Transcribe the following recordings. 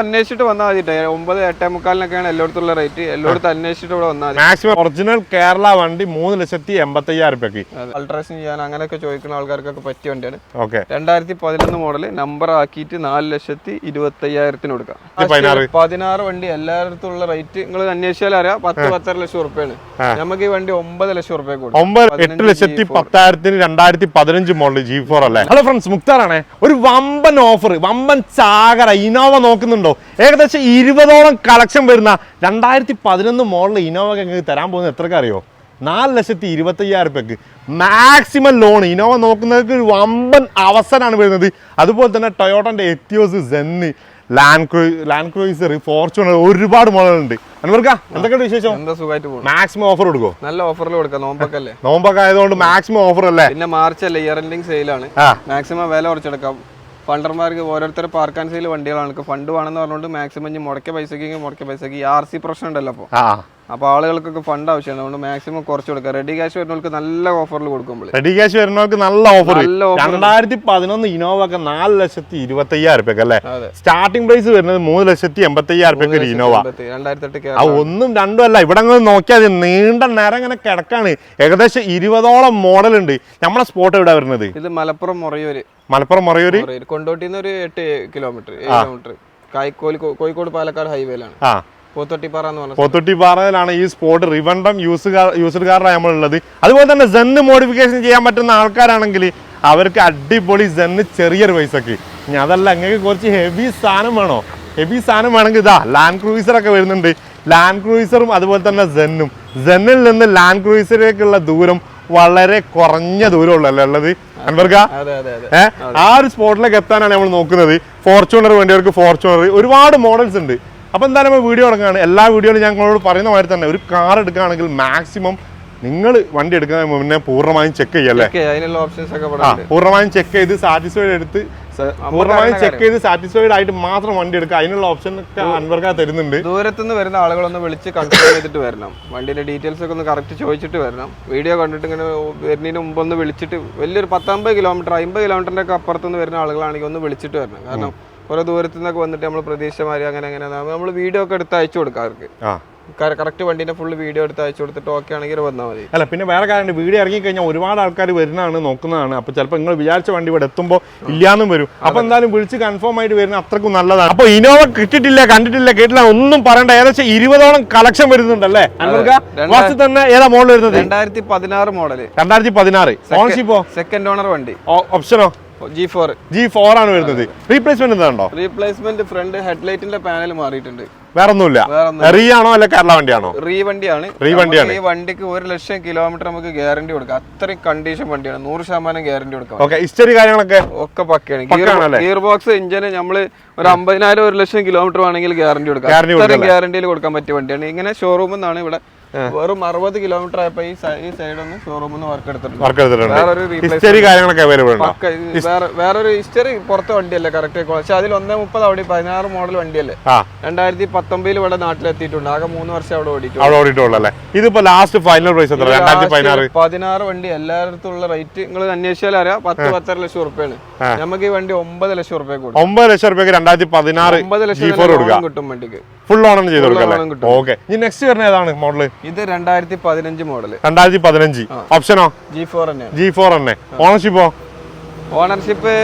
അന്വേഷിച്ചിട്ട് വന്നാൽ മതി ഒമ്പത് എട്ടേ മുക്കാലിനൊക്കെയാണ് എല്ലായിടത്തുള്ള റേറ്റ്. എല്ലായിടത്തും അന്വേഷിച്ചിട്ട് ഇവിടെ വന്നാൽ മാക്സിമം ഒറിജിനൽ കേരള വണ്ടി മൂന്ന് ലക്ഷത്തി എൺപത്തി അയ്യായിരം രൂപയ്ക്ക് അൾട്രേഷൻ ചെയ്യാൻ അങ്ങനെയൊക്കെ ചോദിക്കുന്ന ആൾക്കാർക്കൊക്കെ പറ്റിയ വണ്ടിയാണ്. ഓക്കെ. രണ്ടായിരത്തി പതിനൊന്ന് മോഡൽ നമ്പർ ആക്കിയിട്ട് നാല് ലക്ഷത്തി ഇരുപത്തി അയ്യായിരത്തിന് കൊടുക്കാം പതിനാറ്. വണ്ടി എല്ലായിടത്തും ഉള്ള റേറ്റ് നിങ്ങൾ അന്വേഷിച്ചാൽ അറിയാം. പത്ത് പത്തര ലക്ഷം ഉറുപ്പ്യാണ്. നമുക്ക് ഈ വണ്ടി ഒമ്പത് ലക്ഷം കൊടുക്കും. ഒമ്പത് എട്ട് ലക്ഷത്തി പത്തായിരത്തിന് രണ്ടായിരത്തി പതിനഞ്ച് മോഡൽ ജി ഫോർ അല്ലേ ഹലോ ഫ്രണ്ട്സ് മുക്താറാണേ. ഒരു വമ്പൻ ഓഫർ വമ്പൻ ചാകര ഇനോവ നോക്കുന്നുണ്ടോ. ഏകദേശം ഇരുപതോളം കളക്ഷൻ വരുന്ന രണ്ടായിരത്തി പതിനൊന്ന് മോഡൽ ഇനോവ ഞങ്ങൾക്ക് തരാൻ പോകുന്നത് എത്രക്ക് അറിയോ? നാല് ലക്ഷത്തി ഇരുപത്തയ്യായിരം രൂപയ്ക്ക് മാക്സിമം ലോൺ ഇനോവ നോക്കുന്നവർക്ക് ഒരു വമ്പൻ അവസരമാണ് വരുന്നത്. അതുപോലെ തന്നെ ടൊയോട്ടന്റെ Etios സെന്ന് Land Cru Land Cruiser Fortuner ഒരുപാട് മോഡലുണ്ട് അൻവർക്ക എന്തൊക്കെയുണ്ട് വിശേഷം? എന്താ സുഖമായിട്ട് പോകും മാക്സിമം ഓഫർ കൊടുക്കോ നല്ല ഓഫറിൽ കൊടുക്കാം. നോമ്പൊക്കെ നോമ്പൊക്കെ ആയതുകൊണ്ട് മാക്സിമം ഓഫർ അല്ലേ? പിന്നെ മാർച്ച് അല്ലേ ഇയർ എൻഡിങ് സെയിലാണ് ആണ് മാക്സിമം വില കുറച്ചെടുക്കാം. ഫണ്ടർമാർക്ക് ഓരോരുത്തർ പാർക്ക് ആൻഡ് സെയിൽ വണ്ടികളാണ്. ഫണ്ട് വേണമെന്ന് പറഞ്ഞുകൊണ്ട് മാക്സിമം ഇനി മുടക്കിയ പൈസക്ക് മുടക്കിയ പൈസക്ക് ഈ ആർ സി പ്രശ്നം ഉണ്ടല്ലോ അപ്പോൾ അപ്പോൾ ആളുകൾക്കൊക്കെ ഫണ്ട് ആവശ്യമാണ്. അതുകൊണ്ട് മാക്സിമം കുറച്ച് കൊടുക്കുക. റെഡി ക്യാഷ് വരുന്നവർക്ക് നല്ല ഓഫറിൽ കൊടുക്കുമ്പോൾ റെഡി ക്യാഷ് വരുന്നവർക്ക് നല്ല ഓഫർ രണ്ടായിരത്തി പതിനൊന്ന് ഇനോവ ഒക്കെ നാല് ലക്ഷത്തി ഇരുപത്തി അയ്യായിരം അല്ലേ? സ്റ്റാർട്ടിംഗ് പ്രൈസ് വരുന്നത് മൂന്ന് ലക്ഷത്തി എൺപത്തി അയ്യായിരം ഒരു ഇനോവ ആ ഒന്നും രണ്ടും അല്ല. ഇവിടെ നോക്കിയാൽ നീണ്ട നേരം ഇങ്ങനെ കിടക്കാണ്. ഏകദേശം ഇരുപതോളം മോഡൽ ഉണ്ട്. നമ്മളെ സ്പോട്ട് എവിടെ വരുന്നത്? ഇത് മലപ്പുറം മുറയൂര്. മലപ്പുറം മറയൂര്? കൊണ്ടോട്ടിന്ന് ഒരു എട്ട് കിലോമീറ്റർ കിലോമീറ്റർ. കായ്ക്കോലി കോഴിക്കോട് പാലക്കാട് ഹൈവേയിലാണ്. പോത്തൊട്ടിപ്പാറയിലാണ് ഈ സ്പോട്ട് റിവണ്ടം യൂസ് യൂസർ കാറാണ് നമ്മളുള്ളത്. അതുപോലെ തന്നെ സെന്ന് മോഡിഫിക്കേഷൻ ചെയ്യാൻ പറ്റുന്ന ആൾക്കാരാണെങ്കിൽ അവർക്ക് അടിപൊളി സെന്ന് ചെറിയൊരു പൈസക്ക്. ഇനി അതല്ല നിങ്ങൾക്ക് കുറച്ച് ഹെവി സാധനം വേണോ? ഹെവി സാധനം വേണമെങ്കിൽ ഇതാ ലാൻഡ് ക്രൂയിസർ ഒക്കെ വരുന്നുണ്ട്. ലാൻഡ് ക്രൂയിസറും അതുപോലെ തന്നെ സെന്നും സെന്നിൽ നിന്ന് ലാൻഡ് ക്രൂയിസറിലേക്കുള്ള ദൂരം വളരെ കുറഞ്ഞ ദൂരമുള്ളല്ലേ ഉള്ളത്? അൻവർക്ക ഏഹ് ആ ഒരു സ്പോട്ടിലേക്ക് എത്താനാണ് നമ്മൾ നോക്കുന്നത്. ഫോർച്യൂണർ വേണ്ടിയവർക്ക് ഫോർച്യൂണർ. ഒരുപാട് മോഡൽസ് ഉണ്ട്. അപ്പോൾ എന്തായാലും നമ്മൾ വീഡിയോ തുടങ്ങുകയാണ് എല്ലാ വീഡിയോയിലും ഞങ്ങളോട് പറയുന്ന മാതിരി തന്നെ ഒരു കാർ എടുക്കുകയാണെങ്കിൽ മാക്സിമം നിങ്ങൾ വണ്ടി എടുക്കുന്നതിന് മുന്നേ പൂർണമായും ചെക്ക് ചെയ്യല്ലേ പൂർണമായും ചെക്ക് ചെയ്ത് സാറ്റിസ്ഫൈഡ് എടുത്ത് പൂർണമായും ചെക്ക് ചെയ്ത് സാറ്റിസ്ഫൈഡ് ആയിട്ട് മാത്രം വണ്ടി എടുക്കുക. അതിനുള്ള ഓപ്ഷൻ ഒക്കെ അൻവർക്ക തരുന്നുണ്ട്. ദൂരത്തുനിന്ന് വരുന്ന ആളുകളൊന്ന് വിളിച്ച് കൺഫേം ചെയ്തിട്ട് വരണം. വണ്ടിയുടെ ഡീറ്റെയിൽസ് ഒക്കെ ഒന്ന് കറക്റ്റ് ചോദിച്ചിട്ട് വരണം. വീഡിയോ കണ്ടിട്ട് ഇങ്ങനെ വരുന്നതിന് മുമ്പ് ഒന്ന് വിളിച്ചിട്ട് വലിയൊരു പത്തമ്പത് കിലോമീറ്റർ അമ്പത് കിലോമീറ്ററിന്റെ ഒക്കെ അപ്പുറത്തുനിന്ന് വരുന്ന ആളുകളാണെങ്കിൽ ഒന്ന് വിളിച്ചിട്ട് വരണം. കാരണം ഓരോ ദൂരത്തു നിന്നൊക്കെ വന്നിട്ട് നമ്മൾ പ്രതീക്ഷമാരി അങ്ങനെ അങ്ങനെ നമ്മൾ വീഡിയോ ഒക്കെ എടുത്ത് അയച്ചു കൊടുക്കാം അവർക്ക്. കറക്റ്റ് വണ്ടിന്റെ ഫുള്ള് വീഡിയോ എടുത്ത് അയച്ചു കൊടുത്തിട്ട് ഓക്കെ ആണെങ്കിൽ വന്നാൽ മതി. അല്ല പിന്നെ വേറെ കാര്യമുണ്ട് വീഡിയോ ഇറങ്ങിക്കഴിഞ്ഞാൽ ഒരുപാട് ആൾക്കാർ വരുന്നതാണ് നോക്കുന്നതാണ്. അപ്പോൾ ചിലപ്പോൾ നിങ്ങൾ വിചാരിച്ച വണ്ടി ഇവിടെ എത്തുമ്പോൾ ഇല്ലാന്നും വരും. അപ്പോൾ എന്തായാലും വിളിച്ച് കൺഫേം ആയിട്ട് വരുന്ന അത്രക്കും നല്ലതാണ്. അപ്പോൾ ഇനോവ കിട്ടിട്ടില്ല കണ്ടിട്ടില്ല കേട്ടില്ല ഒന്നും പറയണ്ട. ഏകദേശം ഇരുപതോളം കളക്ഷൻ വരുന്നുണ്ടല്ലേ? അൻവർക്ക തന്നെ ഏതാ മോഡൽ വരുന്നത്? രണ്ടായിരത്തി പതിനാറ് മോഡൽ രണ്ടായിരത്തി പതിനാറ്. ഓൺഷിപ്പോ സെക്കൻഡ് ഓണർ വണ്ടി. ഓപ്ഷനോ ജി ഫോർ ജി ഫോർ ആണ് വരുന്നത്. റീപ്ലേസ്മെന്റ് എന്താണോ റീപ്ലേസ്മെന്റ് ഫ്രണ്ട് ഹെഡ്ലൈറ്റിന്റെ പാനൽ മാറിയിട്ടുണ്ട്. വേറെ ഒന്നുമില്ല വേറെ റീ ആണോ അല്ല കേരള വണ്ടിയാണോ? റീ വണ്ടിയാണ്. റീ വണ്ടിയാണ്. ഈ വണ്ടിക്ക് ഒരു ലക്ഷം കിലോമീറ്റർ നമുക്ക് ഗ്യാരണ്ടി കൊടുക്കാം. അത്രയും കണ്ടീഷൻ വണ്ടിയാണ്. നൂറ് ശതമാനം ഗ്യാരണ്ടി കൊടുക്കാം. ഓക്കെ ഹിസ്റ്ററി കാര്യങ്ങളൊക്കെ ഒക്കെ പക്കയാണ്. ഗിയർ ബോക്സ് എഞ്ചിന് നമ്മൾ ഒരു അമ്പതിനായിരം ഒരു ലക്ഷം കിലോമീറ്റർ ആണെങ്കിൽ ഗ്യാരണ്ടി കൊടുക്കാം. ഗ്യാരണ്ടിയിൽ കൊടുക്കാൻ പറ്റിയ വണ്ടിയാണ്. ഇങ്ങനെ ഷോറൂമിൽ നിന്നാണ് ഇവിടെ വെറും അറുപത് കിലോമീറ്റർ ആയപ്പോ ഈ സൈഡ് ഒന്ന് ഷോറൂമിൽ നിന്ന് വർക്ക് എടുത്തിട്ടുണ്ട്. വർക്ക് എടുത്തിട്ടുണ്ട്. വേറൊരു ഹിസ്റ്ററി കാര്യങ്ങളൊക്കെ അവൈലബിൾ വേറെ വേറൊരു ഹിസ്റ്ററി പുറത്തെ വണ്ടിയല്ലേ കറക്റ്റ് പക്ഷെ അതിൽ ഒന്നേ മുപ്പത് അവിടെ പതിനാറ് മോഡൽ വണ്ടിയല്ലേ? രണ്ടായിരത്തി പത്തൊമ്പതിൽ ഇവിടെ നാട്ടിലെത്തിയിട്ടുണ്ട്. ആകെ മൂന്ന് വർഷം അവിടെ ഓടിയിട്ടുണ്ട് അവിടെ ഓടിയിട്ടുള്ളൂ അല്ലേ? ഇതിപ്പോ ലാസ്റ്റ് ഫൈനൽ പ്രൈസ് എത്ര രണ്ടായിരത്തി പതിനാറ്. പതിനാറ് വണ്ടി എല്ലായിടത്തും ഉള്ള റേറ്റ് നിങ്ങൾ അന്വേഷിച്ചാൽ അറിയാം. പത്ത് പത്തര ലക്ഷം റുപ്യാണ് നമുക്ക് ഈ വണ്ടി ഒമ്പത് ലക്ഷം റുപ്യ ഒമ്പത് ലക്ഷം റുപ്യക്ക് രണ്ടായിരത്തി പതിനാറ് ഒമ്പത് ലക്ഷം കിട്ടും വണ്ടിക്ക്. ഫുൾ ഓണർ ചെയ്ത് കൊടുക്കാം ഓക്കെ ഇനി നെക്സ്റ്റ് വരുന്ന ഏതാണ് മോഡൽ ഇത് രണ്ടായിരത്തി പതിനഞ്ച് മോഡൽ രണ്ടായിരത്തി പതിനഞ്ച് ഓപ്ഷനോ ജി ഫോർ തന്നെയാണ് ജി ഫോർ തന്നെ. ഓണർഷിപ്പോ ഓണർഷിപ്പ്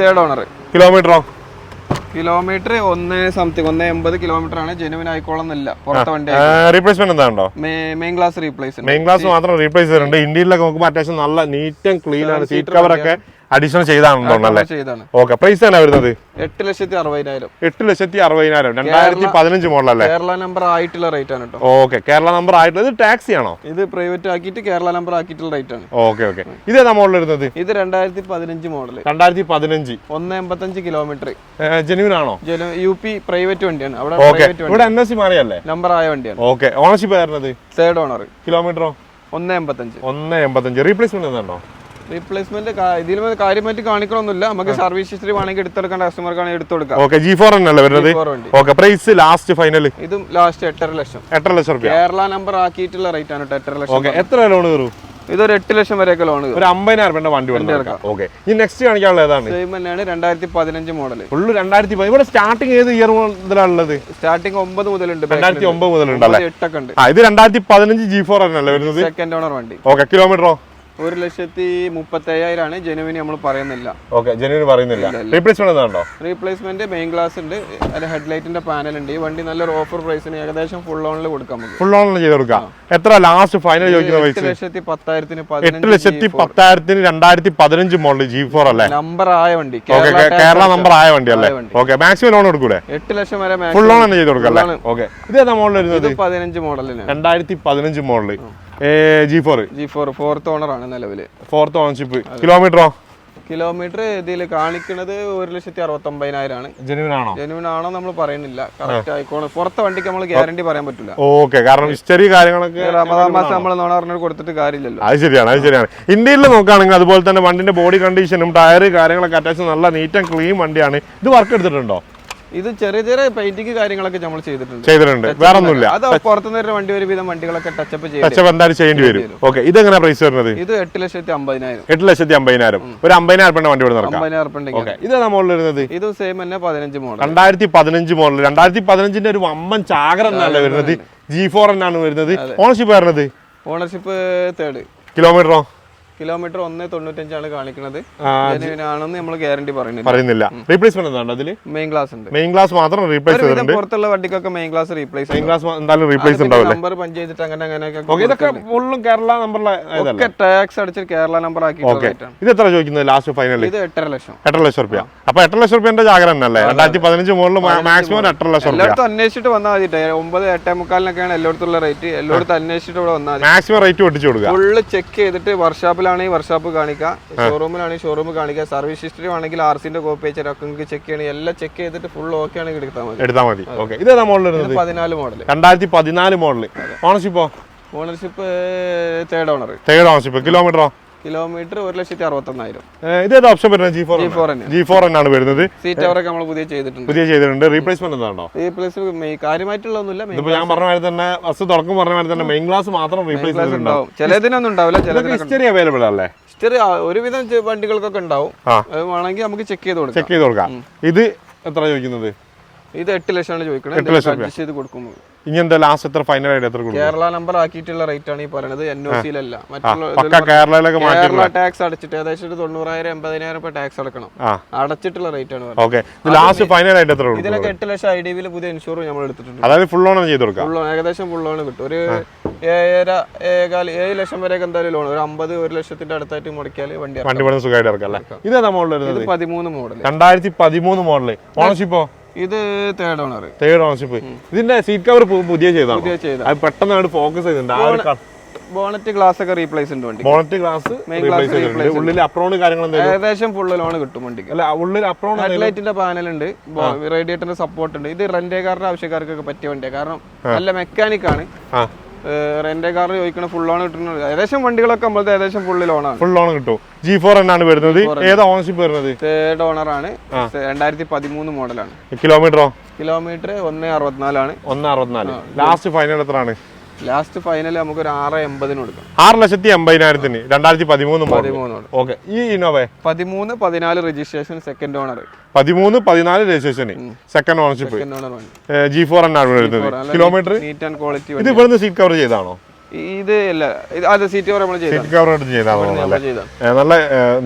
തേർഡ് ഓണർ കിലോമീറ്ററോ കിലോമീറ്റർ ഒന്ന് സംതിങ് ഒന്ന് എൺപത് കിലോമീറ്റർ ആണ്. ജെനുവിൻ ആയിക്കോളന്നില്ല. പുറത്തെ വണ്ടി റീപ്ലേസ്മെന്റ് എന്താണോ main glass replace main glass മാത്രം റീപ്ലേസ് ചെയ്തിട്ടുണ്ട്. ഇന്ത്യയിലൊക്കെ നോക്കുമ്പോൾ അത്യാവശ്യം നല്ല നീറ്റ് ആൻഡ് ക്ലീൻ ആണ്. സീറ്റ് കവർ ഒക്കെ അഡീഷണൽ ചെയ്താണെന്ന് തോന്നുന്നല്ലേ ചെയ്താണ്. ഓക്കെ പ്രൈസ് തന്നെ വരുന്നത്? എട്ട് ലക്ഷത്തി അറുപതിനായിരം. എട്ട് ലക്ഷത്തി അറുപതിനായിരം. രണ്ടായിരത്തി പതിനഞ്ച് മോഡലല്ലേ കേരള നമ്പർ ആയിട്ടുള്ള റേറ്റ് ആണ് കേട്ടോ ഓക്കെ കേരള നമ്പർ ആയിട്ടുള്ളത് ടാക്സി ആണോ? ഇത് പ്രൈവറ്റ് ആക്കിയിട്ട് കേരള നമ്പർ ആക്കിയിട്ടുള്ള റേറ്റ് ആണ്. ഓക്കെ ഓക്കെ ഇത് ഏതാ മോഡൽ വരുന്നത്? ഇത് രണ്ടായിരത്തി പതിനഞ്ച് മോഡൽ രണ്ടായിരത്തി പതിനഞ്ച്. ഒന്ന് എൺപത്തഞ്ച് കിലോമീറ്റർ ജനുവിൻ ആണോ? യു പി പ്രൈവറ്റ് വണ്ടിയാണ്. അവിടെ ഇവിടെ എൻ എസ് സി മാറിയല്ലേ? നമ്പർ ആയ വണ്ടിയാണ്. ഓക്കെ ഓണർഷിപ്പ് വരുന്നത് തേർഡ് ഓണർ കിലോമീറ്ററോ ഒന്ന് എൺപത്തഞ്ച്. ഒന്ന് എൺപത്തഞ്ച്. റീപ്ലേസ്മെന്റ് എന്തുണ്ടോ റീപ്ലേസ്മെന്റ് ഇതിൽ കാര്യമായിട്ട് കാണിക്കണമെന്നില്ല നമുക്ക് സർവീസ് ഹിസ്റ്ററി വേണമെങ്കിൽ എടുത്തെടുക്കാൻ കസ്റ്റമർക്കാണെങ്കിൽ എടുത്തു കൊടുക്കാം ഓക്കെ ജി ഫോർ തന്നെയല്ലേ വരുന്നത്? ഓക്കെ പ്രൈസ് ലാസ്റ്റ് ഫൈനൽ ഇതും ലാസ്റ്റ് എട്ടര ലക്ഷം. എട്ടര ലക്ഷം രൂപ കേരള നമ്പർ ആക്കിയിട്ടുള്ള റേറ്റ് ആണ് എട്ടര ലക്ഷം ഓക്കെ എത്ര ലോൺ കയറും? ഇതൊരു എട്ട് ലക്ഷം വരെയൊക്കെ ലോൺ ഒരു അമ്പതിനായിരം രൂപയുടെ വണ്ടി ഓക്കെ ഈ നെക്സ്റ്റ് കാണിക്കാനുള്ള ഏതാണ്? തന്നെയാണ് രണ്ടായിരത്തി പതിനഞ്ച് മോഡൽ ഉള്ളു രണ്ടായിരത്തി ഇവിടെ സ്റ്റാർട്ടിങ് ഏത് ഇയർ മുതലാണുള്ളത് സ്റ്റാർട്ടിങ് ഒമ്പത് മുതലുണ്ട് രണ്ടായിരത്തി ഒമ്പത് മുതലുണ്ടല്ലേ എട്ടൊക്കെ ഉണ്ട്. ഇത് രണ്ടായിരത്തി പതിനഞ്ച് ജി ഫോർ തന്നെയല്ലേ വരുന്നത്? സെക്കൻഡ് ഓണർ വണ്ടി. ഓക്കെ കിലോമീറ്ററോ ഒരു ലക്ഷത്തി മുപ്പത്തി അയ്യായിരമാണ് ജനുവിന് നമ്മൾ പറയുന്നില്ല. ഓക്കെ ജനുവിന് പറയുന്നില്ല. റീപ്ലേസ്മെന്റ് റീപ്ലേസ്മെന്റ് മെയിൻ ഗ്ലാസ് ഉണ്ട്. അതിൽ ഹെഡ്ലൈറ്റിന്റെ പാനൽ ഉണ്ട്. ഈ വണ്ടി നല്ലൊരു ഓഫർ പ്രൈസിന് ഏകദേശം ഫുൾ ഓണിൽ കൊടുക്കാൻ നമുക്ക്. ഫുൾ ഓണിൽ ചെയ്ത് കൊടുക്കാം. എത്ര ലാസ്റ്റ് ഫൈനൽ ചോദിക്കുന്ന എട്ട് ലക്ഷത്തി പത്തായിരത്തിന് എട്ട് ലക്ഷത്തി പത്തായിരത്തിന് രണ്ടായിരത്തി പതിനഞ്ച് മോഡൽ ജി ഫോർ അല്ലേ? നമ്പർ ആയ വണ്ടി. കേരള നമ്പർ ആയ വണ്ടി അല്ലേ? ഓക്കെ മാക്സിമം ലോൺ കൊടുക്കൂടെ എട്ട് ലക്ഷം വരെ ഫുൾ ഓൺ തന്നെ ചെയ്ത് കൊടുക്കാം ഓക്കെ ഇത് ഏതാ മോഡൽ വരുന്നത്? പതിനഞ്ച് മോഡലിന് രണ്ടായിരത്തി പതിനഞ്ച് model G four G four fourth ആണ് നിലവിൽ. ഫോർത്ത് ഓണർഷിപ്പ് കിലോമീറ്ററോ കിലോമീറ്റർ ഇതിൽ കാണിക്കുന്നത് ഒരു ലക്ഷത്തി അറുപത്തി ആണ് ജെനുവിൻ ആണോ ജെനുവിൻ ആണോ നമ്മൾ പറയുന്നില്ല കറക്റ്റ് ആയിക്കോണം പുറത്തെ വണ്ടിക്ക് നമ്മൾ ഗ്യാരണ്ടി പറയാൻ പറ്റില്ല ഓക്കെ കാരണം ഹിസ്റ്ററി കാര്യങ്ങളൊക്കെ റമദാൻ മാസം നമ്മൾ നോണ പറഞ്ഞു കൊടുത്തിട്ട് കാര്യമില്ലല്ലോ. അത് ശരിയാണ് അത് ശരിയാണ്. ഇന്ത്യയിൽ നോക്കുകയാണെങ്കിൽ അതുപോലെ തന്നെ വണ്ടിന്റെ ബോഡി കണ്ടീഷനും ടയർ കാര്യങ്ങളൊക്കെ അത്യാവശ്യം നല്ല നീറ്റ് ആൻഡ് ക്ലീൻ വണ്ടിയാണ്. ഇത് വർക്ക് എടുത്തിട്ടുണ്ടോ? ഇത് ചെറിയ ചെറിയ പെയിന്റിങ് കാര്യങ്ങളൊക്കെ നമ്മൾ ചെയ്തിട്ടുണ്ട്. ചെയ്തിട്ടുണ്ട്. വേറെ ഒന്നുമില്ല അത് പുറത്തുനിന്ന് വരുന്ന വണ്ടി ഒരുവിധം വണ്ടികളൊക്കെ ടച്ചപ്പ് ചെയ്യും ടച്ചപ്പ് എന്തായാലും ചെയ്യേണ്ടി വരും. ഓക്കെ ഇത് എങ്ങനെ പ്രൈസ് വരുന്നത്? ഇത് എട്ട് ലക്ഷത്തി അമ്പതിനായിരം. എട്ട് ലക്ഷത്തി അമ്പതിനായിരം. ഒരു അമ്പതിനായിരം രൂപ വണ്ടി ഇവിടെ അമ്പതിനായിരം രൂപ ഇത് മോഡൽ വരുന്നത്? ഇത് സെയിം തന്നെ പതിനഞ്ച് മോഡൽ രണ്ടായിരത്തി പതിനഞ്ച് മോഡൽ രണ്ടായിരത്തി പതിനഞ്ചിന്റെ ഒരു അമ്മൻ ചാകര എന്നല്ല വരുന്നത്? ജി ഫോർ എന്നാണ് വരുന്നത്. ഓണർഷിപ്പ് വരുന്നത് ഓണർഷിപ്പ് തേർഡ് കിലോമീറ്ററോ കിലോമീറ്റർ ഒന്ന് തൊണ്ണൂറ്റഞ്ചാണ് കാണിക്കുന്നത് ആണെന്ന് നമ്മൾ ഗ്യാരണ്ടി പറയുന്നത് പറയുന്നില്ല. റീപ്ലേസ്മെന്റ് എന്താണ് അതിൽ മെയിൻ ക്ലാസ് ഉണ്ട്. മെയിൻ ക്ലാസ് മാത്രം റീപ്ലേസ് ചെയ്തിട്ടുണ്ട്. പുറത്തുള്ള വണ്ടിക്കൊക്കെ main glass replace main glass എന്തായാലും റീപ്ലേസ് ഉണ്ടാവില്ല? നമ്പർ പഞ്ച് ചെയ്തിട്ട് അങ്ങനെ അങ്ങനെയൊക്കെ ഓക്കേ ഇതൊക്കെ ഫുള്ളും കേരള നമ്പറിലെ ഒക്കെ ടാക്സ് അടിച്ച് കേരള നമ്പർ ആക്കി ഇത് എത്ര ചോദിക്കുന്നത് ലാസ്റ്റ് ഫൈനൽ ഇത് എട്ടര ലക്ഷം. എട്ടര ലക്ഷം റുപ്യ. അപ്പൊ എട്ടര ലക്ഷം റുപ്യന്റെ ജാഗ്രത അല്ലേ രണ്ടായിരത്തി പതിനഞ്ച് മുകളിൽ മാക്സിമം എട്ടര ലക്ഷം എല്ലായിടത്തും അന്വേഷിച്ചിട്ട് വന്നാൽ മതി. ഒമ്പത് എട്ടേ മുക്കാലിനൊക്കെയാണ് എല്ലായിടത്തുള്ള റേറ്റ് എല്ലായിടത്തും അന്വേഷിച്ചിട്ട് ഇവിടെ വന്നാൽ മാക്സിമം റേറ്റ് ഒട്ടിച്ചു കൊടുക്കുക. ഫുള്ള് ചെക്ക് ചെയ്തിട്ട് വർക്ക്ഷോപ്പിലാണെങ്കിൽ വർക്ക്ഷോപ്പ് കാണിക്കുക ഷോറൂമിലാണെങ്കിൽ ഷോറൂം കാണിക്കുക സർവീസ് ഹിസ്റ്ററി ആണെങ്കിൽ ആർ സിന്റെ കോപ്പി അയച്ചാൽ ഒക്കെ നിങ്ങൾക്ക് ചെക്ക് ചെയ്യണം. എല്ലാം ചെക്ക് ചെയ്തിട്ട് ഫുൾ ഓക്കെ ആണെങ്കിൽ എടുത്താൽ മതി. എടുത്താൽ മതി. ഓക്കെ ഇത് ഏതാ മോഡൽ പതിനാല് മോഡൽ രണ്ടായിരത്തി പതിനാല് model ഓണർഷിപ്പോ ownership third owner third ownership കിലോമീറ്ററോ kilometre ഒരു ലക്ഷത്തി അറുപത്തൊന്നായിരം. ഇത് ഏതാ ഓപ്ഷൻ വരുന്നത്? ജി ഫോർ ജി ഫോർ തന്നെ ജി ഫോർ എന്നാണ് വരുന്നത്. സീറ്റ് അവരൊക്കെ നമ്മൾ പുതിയ ചെയ്തിട്ടുണ്ട്. പുതിയ ചെയ്തിട്ടുണ്ട്. റീപ്ലേസ്മെന്റ് എന്താണോ? ഈ കാര്യമായിട്ടുള്ള കാര്യമായിട്ടുള്ളതൊന്നുമില്ല. മെയിൻ ഞാൻ പറഞ്ഞ മാതിരി തന്നെ ബസ് തുടക്കം പറഞ്ഞ മാതിരി തന്നെ മെയിൻ ക്ലാസ് മാത്രം റീപ്ലേസ് ചെയ്തിട്ടുണ്ടാവും. ഉണ്ടാവും. ചിലതിനൊന്നും ഉണ്ടാവില്ല ചിലതിന് ഹിസ്റ്ററി അവൈലബിൾ അല്ലേ? ഹിസ്റ്ററി ഒരുവിധം വണ്ടികൾക്കൊക്കെ ഉണ്ടാവും. വേണമെങ്കിൽ നമുക്ക് ചെക്ക് ചെയ്ത് കൊടുക്കാം. ചെക്ക് ചെയ്ത് കൊടുക്കാം. ഇത് എത്ര ചോദിക്കുന്നത്? ഇത് എട്ട് ലക്ഷമാണ് ചോദിക്കുന്നത് എട്ട് ലക്ഷം അഡ്ജസ്റ്റ് ചെയ്ത് കൊടുക്കുമ്പോൾ ഇനി എന്താ ലാസ്റ്റ് എത്ര ഫൈനൽ ആയിട്ട് എത്ര കൊടുക്കും? കേരള നമ്പർ ആക്കിയിട്ടുള്ള റേറ്റ് ആണ് ഈ പറയുന്നത് എൻ ഒ സിയിലല്ല മറ്റുള്ള പക്ക കേരളയിലൊക്കെ മാറ്റി കേരള ടാക്സ് അടച്ചിട്ട് ഏകദേശം ഒരു തൊണ്ണൂറായിരം എൺപതിനായിരം രൂപ ടാക്സ് അടക്കണം. ആ. അടച്ചിട്ടുള്ള റേറ്റ് ആണ് പറയുന്നത് ഓക്കെ ലാസ്റ്റ് ഫൈനൽ ആയിട്ട് എത്ര കൊടുക്കും? ഇതിനൊക്കെ എട്ട് ലക്ഷം ഐ ഡി ബിയിൽ പുതിയ ഇൻഷുർ നമ്മൾ എടുത്തിട്ടുണ്ട്. അതായത് ഫുൾ ഓൺ ചെയ്ത് കൊടുക്കാം ഫുൾ ഏകദേശം ഫുൾ ലോൺ കിട്ടും. ഒരു ഏഴര ഏകാൽ ഏഴ് ലക്ഷം വരെയൊക്കെ എന്തായാലും ലോൺ ഒരു അമ്പത് ഒരു ലക്ഷത്തിന്റെ അടുത്തായിട്ട് മുടക്കിയാൽ വണ്ടി ഇറക്കാം. വണ്ടി പണിത് സുഖമായിട്ട് ഇറക്കാം അല്ലേ? ഇത് ഏതാ മോഡൽ വരുന്നത്? ഇത് പതിമൂന്ന് മോഡൽ രണ്ടായിരത്തി പതിമൂന്ന് മോഡൽ ഓണർഷിപ്പോ ഇത് തേർഡ് ഓണർ തേർഡ് ഓണർഷിപ്പ് ഇതിന്റെ സീറ്റ് കവർ പുതിയ ചെയ്താണ്? അത് പെട്ടെന്ന് അങ്ങോട്ട് ഫോക്കസ് ചെയ്തിട്ടുണ്ട്. ആ ഒരു ബോണറ്റ് ഗ്ലാസ് ഒക്കെ റീപ്ലേസ് ഉണ്ട് വണ്ടി bonnet glass main glass replace ചെയ്തിട്ടുണ്ട്. ഉള്ളിൽ അപ്രോൺ കാര്യങ്ങൾ ഏകദേശം ഫുൾ ലോൺ കിട്ടും വണ്ടിക്ക്. അല്ല ഉള്ളിൽ അപ്രോൺ ഹെഡ്ലൈറ്റിന്റെ പാനൽ ഉണ്ട്. റേഡിയേറ്ററിന്റെ സപ്പോർട്ട് ഉണ്ട്. ഇത് റെന്റേക്കാരുടെ ആവശ്യക്കാർക്കൊക്കെ പറ്റിയ വണ്ടിയാണ് കാരണം നല്ല മെക്കാനിക് ആണ്. ആ കാർ ചോദിക്കണ ഫുൾ ലോൺ കിട്ടുന്നത് ഏകദേശം വണ്ടികളൊക്കെ നമ്മളത് ഏകദേശം ഫുള്ള് ലോണാണ് ഫുൾ ലോൺ കിട്ടും. ജി ഫോർ എന്നാണ് വരുന്നത്. ഏതാ ഓണർഷിപ്പ് വരുന്നത്? തേർഡ് ഓണർ ആണ്. രണ്ടായിരത്തി പതിമൂന്ന് മോഡലാണ് കിലോമീറ്ററോ കിലോമീറ്റർ ഒന്ന് അറുപത്തിനാലാണ് ഒന്ന് അറുപത്തിനാല്. ലാസ്റ്റ് ഫൈനൽ എത്രയാണ്? ലാസ്റ്റ് ഫൈനൽ നമുക്ക് ഒരു ആറ് എൺപതിന് കൊടുക്കാം ആറ് ലക്ഷത്തി എൺപതിനായിരത്തിന് രണ്ടായിരത്തി പതിമൂന്ന് മോഡൽ പതിമൂന്നോട് ഓക്കെ. ഈ ഇന്നോവ? പതിമൂന്ന് പതിനാല് രജിസ്ട്രേഷൻ സെക്കൻഡ് ഓണർ പതിമൂന്ന് പതിനാല് രജിസ്ട്രേഷന് സെക്കൻഡ് ഓണർഷിപ്പ് ജി ഫോർ വരുന്നത്. കിലോമീറ്റർ നീറ്റ് ആൻഡ് ക്വാളിറ്റി ഇത് ഇവിടുന്ന് സീറ്റ് കവർ ചെയ്താണോ ഇത് അല്ല അത് സീറ്റ് കവർ നമ്മൾ ചെയ്ത. സീറ്റ് കവർ ചെയ്താൽ നല്ല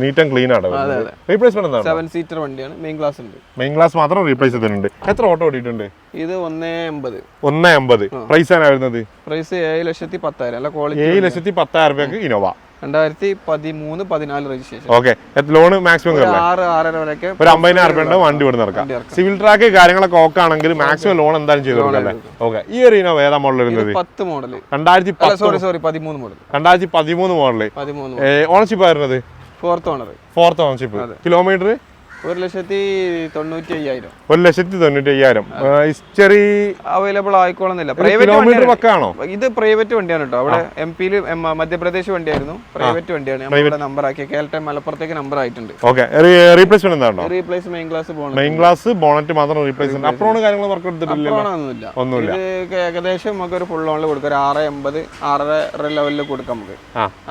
നീറ്റ് ആൻഡ് ക്ലീൻ ആണ്. റീപ്ലേസ്മെന്റ് എന്താണ്? സെവൻ സീറ്റർ വണ്ടിയാണ് മെയിൻ ക്ലാസ് ഉണ്ട്. മെയിൻ ക്ലാസ് മാത്രം റീപ്ലേസ് ചെയ്തിട്ടുണ്ട്. എത്ര ഓട്ടോ ഓടിയിട്ടുണ്ട്? ഇത് ഒന്നേ എൺപത് ഒന്ന് എൺപത് പ്രൈസ് ആണ് വരുന്നത്? പ്രൈസ് ഏഴ് ലക്ഷത്തി പത്തായിരം. അല്ല ക്വാളിറ്റി ഏഴ് ലക്ഷത്തി പത്തായിരം രൂപയ്ക്ക് ഇനോവ രണ്ടായിരത്തി പതിമൂന്ന് പതിനാല് രജിസ്ട്രേഷൻ ഓക്കെ ലോണ് മാക്സിമം ആറ് ആറര വരെയൊക്കെ ഒരു അമ്പതിനായിരം രൂപ ഉണ്ട്? വണ്ടി ഇവിടെ നടക്കാം സിവിൽ ട്രാക്ക് കാര്യങ്ങളൊക്കെ ഓക്കെ ആണെങ്കിൽ മാക്സിമം ലോൺ എന്തായാലും ചെയ്ത് കൊടുക്കല്ലേ ഓക്കെ ഈ ഒരു ഇനോവ ഏതാ മോഡൽ വരുന്നത്? പത്ത് മോഡൽ രണ്ടായിരത്തി സോറി സോറി പതിമൂന്ന് മോഡൽ രണ്ടായിരത്തി പതിമൂന്ന് പതിമൂന്ന് ഓണർഷിപ്പ് ആയിരുന്നത്? Fourth owner fourth ownership kilometre ഒരു ലക്ഷത്തി തൊണ്ണൂറ്റി അയ്യായിരം ഒരു ലക്ഷത്തി തൊണ്ണൂറ്റി അയ്യായിരം ഹിസ്റ്ററി അവൈലബിൾ ആയിക്കോളുന്നില്ല. പ്രൈവറ്റ് പക്കാണോ ഇത് പ്രൈവറ്റ് വണ്ടിയാണ് കേട്ടോ. അവിടെ എം പിയിൽ മധ്യപ്രദേശ് വണ്ടിയായിരുന്നു. പ്രൈവറ്റ് വണ്ടിയാണ്. നമ്മുടെ നമ്പർ ആക്കി. കേരള മലപ്പുറത്തേക്ക് നമ്പർ ആയിട്ടുണ്ട്. ഓക്കെ റീപ്ലേസ്മെന്റ് എന്താണോ? റീപ്ലേസ് മെയിൻ ക്ലാസ് പോകണം മെയിൻ ഗ്ലാസ് ബോണറ്റ് മാത്രം റീപ്ലേസ് അപ്രോണ് കാര്യങ്ങൾ വർക്ക് എടുത്തിട്ടില്ല ഒന്നുമില്ല. ഏകദേശം നമുക്ക് ഒരു ഫുൾ ഓണിൽ കൊടുക്കാം. ഒരു ആറ് എൺപത് ആറര ലെവലിൽ കൊടുക്കാം നമുക്ക്.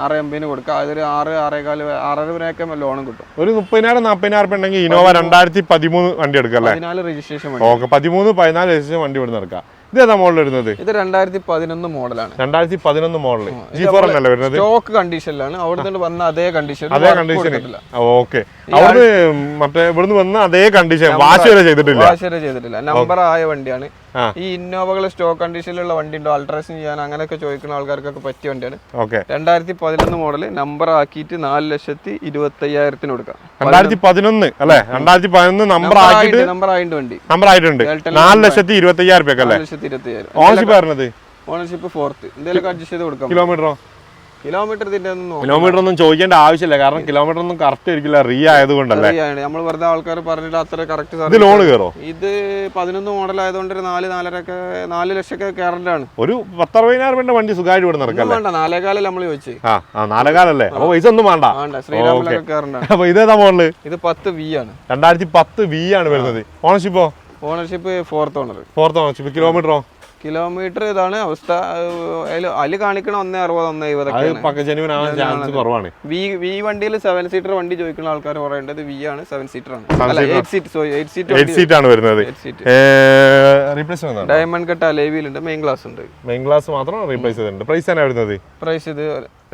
ആറ് എൺപതിന് കൊടുക്കാം. അതൊരു ആറ് ആറേകാൽ ആറര വരെയൊക്കെ ലോണും കിട്ടും. ഒരു മുപ്പതിനായിരം നാൽപ്പതിനായിരം ഉറുപ്പ ഉണ്ടെങ്കിൽ ഇനോവ രണ്ടായിരത്തി പതിമൂന്ന് വണ്ടി എടുക്കാം അല്ലേ? രജിസ്ട്രേഷൻ ഓക്കെ പതിമൂന്ന് പതിനാല് രജിസ്ട്രേഷൻ വണ്ടി ഇവിടെ എടുക്കാം. ഇത് ഏതാ മോഡൽ വരുന്നത്? ഇത് രണ്ടായിരത്തി പതിനൊന്ന് മോഡലാണ് രണ്ടായിരത്തി പതിനൊന്ന് മോഡൽ ജി ഫോർ അല്ലേ വരുന്നത്? സ്റ്റോക്ക് കണ്ടീഷനിലാണ് അവിടെ നിന്ന് വന്ന അതേ കണ്ടീഷൻ അതേ കണ്ടീഷൻ ഓക്കെ. അവിടുന്ന് മറ്റേ ഇവിടുന്ന് വന്ന അതേ കണ്ടീഷൻ വാശി വരെ ചെയ്തിട്ടില്ല. ആശ്ചര്യം ചെയ്തിട്ടില്ല. നമ്പർ ആയ വണ്ടിയാണ്. ഈ ഇന്നോവകൾ സ്റ്റോക്ക് കണ്ടീഷനിലുള്ള വണ്ടി ഉണ്ടോ അൾട്രേഷൻ ചെയ്യാൻ അങ്ങനെയൊക്കെ ചോദിക്കുന്ന ആൾക്കാർക്കൊക്കെ പറ്റിയ വണ്ടിയാണ്. ഓക്കെ. രണ്ടായിരത്തി പതിനൊന്ന് മോഡൽ നമ്പർ ആക്കിയിട്ട് നാല് ലക്ഷത്തി ഇരുപത്തി അയ്യായിരത്തിന് കൊടുക്കാം രണ്ടായിരത്തി പതിനൊന്ന് അല്ലെ രണ്ടായിരത്തി പതിനൊന്ന് നമ്പർ ആക്കിയിട്ട് നമ്പർ ആയിട്ട് വണ്ടി. നമ്പർ ആയിട്ടുണ്ട്. നാല് ലക്ഷത്തി ഇരുപത്തി അയ്യായിരം ഓണർഷിപ്പ് ഓണർഷിപ്പ് ഫോർത്ത് എന്തെങ്കിലും അഡ്ജസ്റ്റ് ചെയ്ത് കൊടുക്കാം കിലോമീറ്ററോ കിലോമീറ്റർ കിലോമീറ്റർ ഒന്നും ചോദിക്കേണ്ട ആവശ്യമില്ല. കാരണം കിലോമീറ്റർ ഒന്നും കറക്റ്റ് ആയിരിക്കില്ല. റീ ആയതുകൊണ്ടല്ലേ? നമ്മൾ വെറുതെ ആൾക്കാർ പറഞ്ഞിട്ട് അത്ര കറക്റ്റ് ഇത് ലോൺ കയറോ? ഇത് പതിനൊന്ന് മോഡൽ ആയതുകൊണ്ട് ഒരു നാല് നാലരക്ക് നാല് ലക്ഷമൊക്കെ കയറേണ്ടതാണ്. ഒരു പത്തറുപതിനായിരം രൂപ വണ്ടി സുഖമായിട്ട് ഇവിടെ നടക്കാം വേണ്ട. നാലേകാലം നമ്മൾ ചോദിച്ചു. ആ നാലകാലല്ലേ? അപ്പൊ പൈസ ഒന്നും വേണ്ട. വേണ്ട. ശ്രീരാമിലൊക്കെ കയറേണ്ടതാണ് അപ്പൊ ഇതേതാ മോഡൽ? ഇത് പത്ത് വി ആണ്. രണ്ടായിരത്തി പത്ത് വി ആണ് വരുന്നത്. ഓണർഷിപ്പോ ownership fourth owner fourth ownership കിലോമീറ്ററോ kilometre ഇതാണ് അവസ്ഥ. അല്ല അതിൽ കാണിക്കണ ഒന്നേ അറുപത് ഒന്നേ ചാൻസ് കുറവാണ്. വി വി വണ്ടിയിൽ സെവൻ സീറ്റർ വണ്ടി ചോദിക്കുന്ന ആൾക്കാർ പറയേണ്ടത് വി ആണ് സെവൻ സീറ്റർ ആണ്. Eight seat sorry eight seat eight seat ആണ് വരുന്നത്. ഡയമണ്ട് കട്ട് അലേവിയിലുണ്ട്. മെയിൻ ഗ്ലാസ് ഉണ്ട്. മെയിൻ ഗ്ലാസ് മാത്രം റീപ്ലേസ് ചെയ്തിട്ടുണ്ട്. പ്രൈസ് ആണ് വരുന്നത്? പ്രൈസ് ഇത്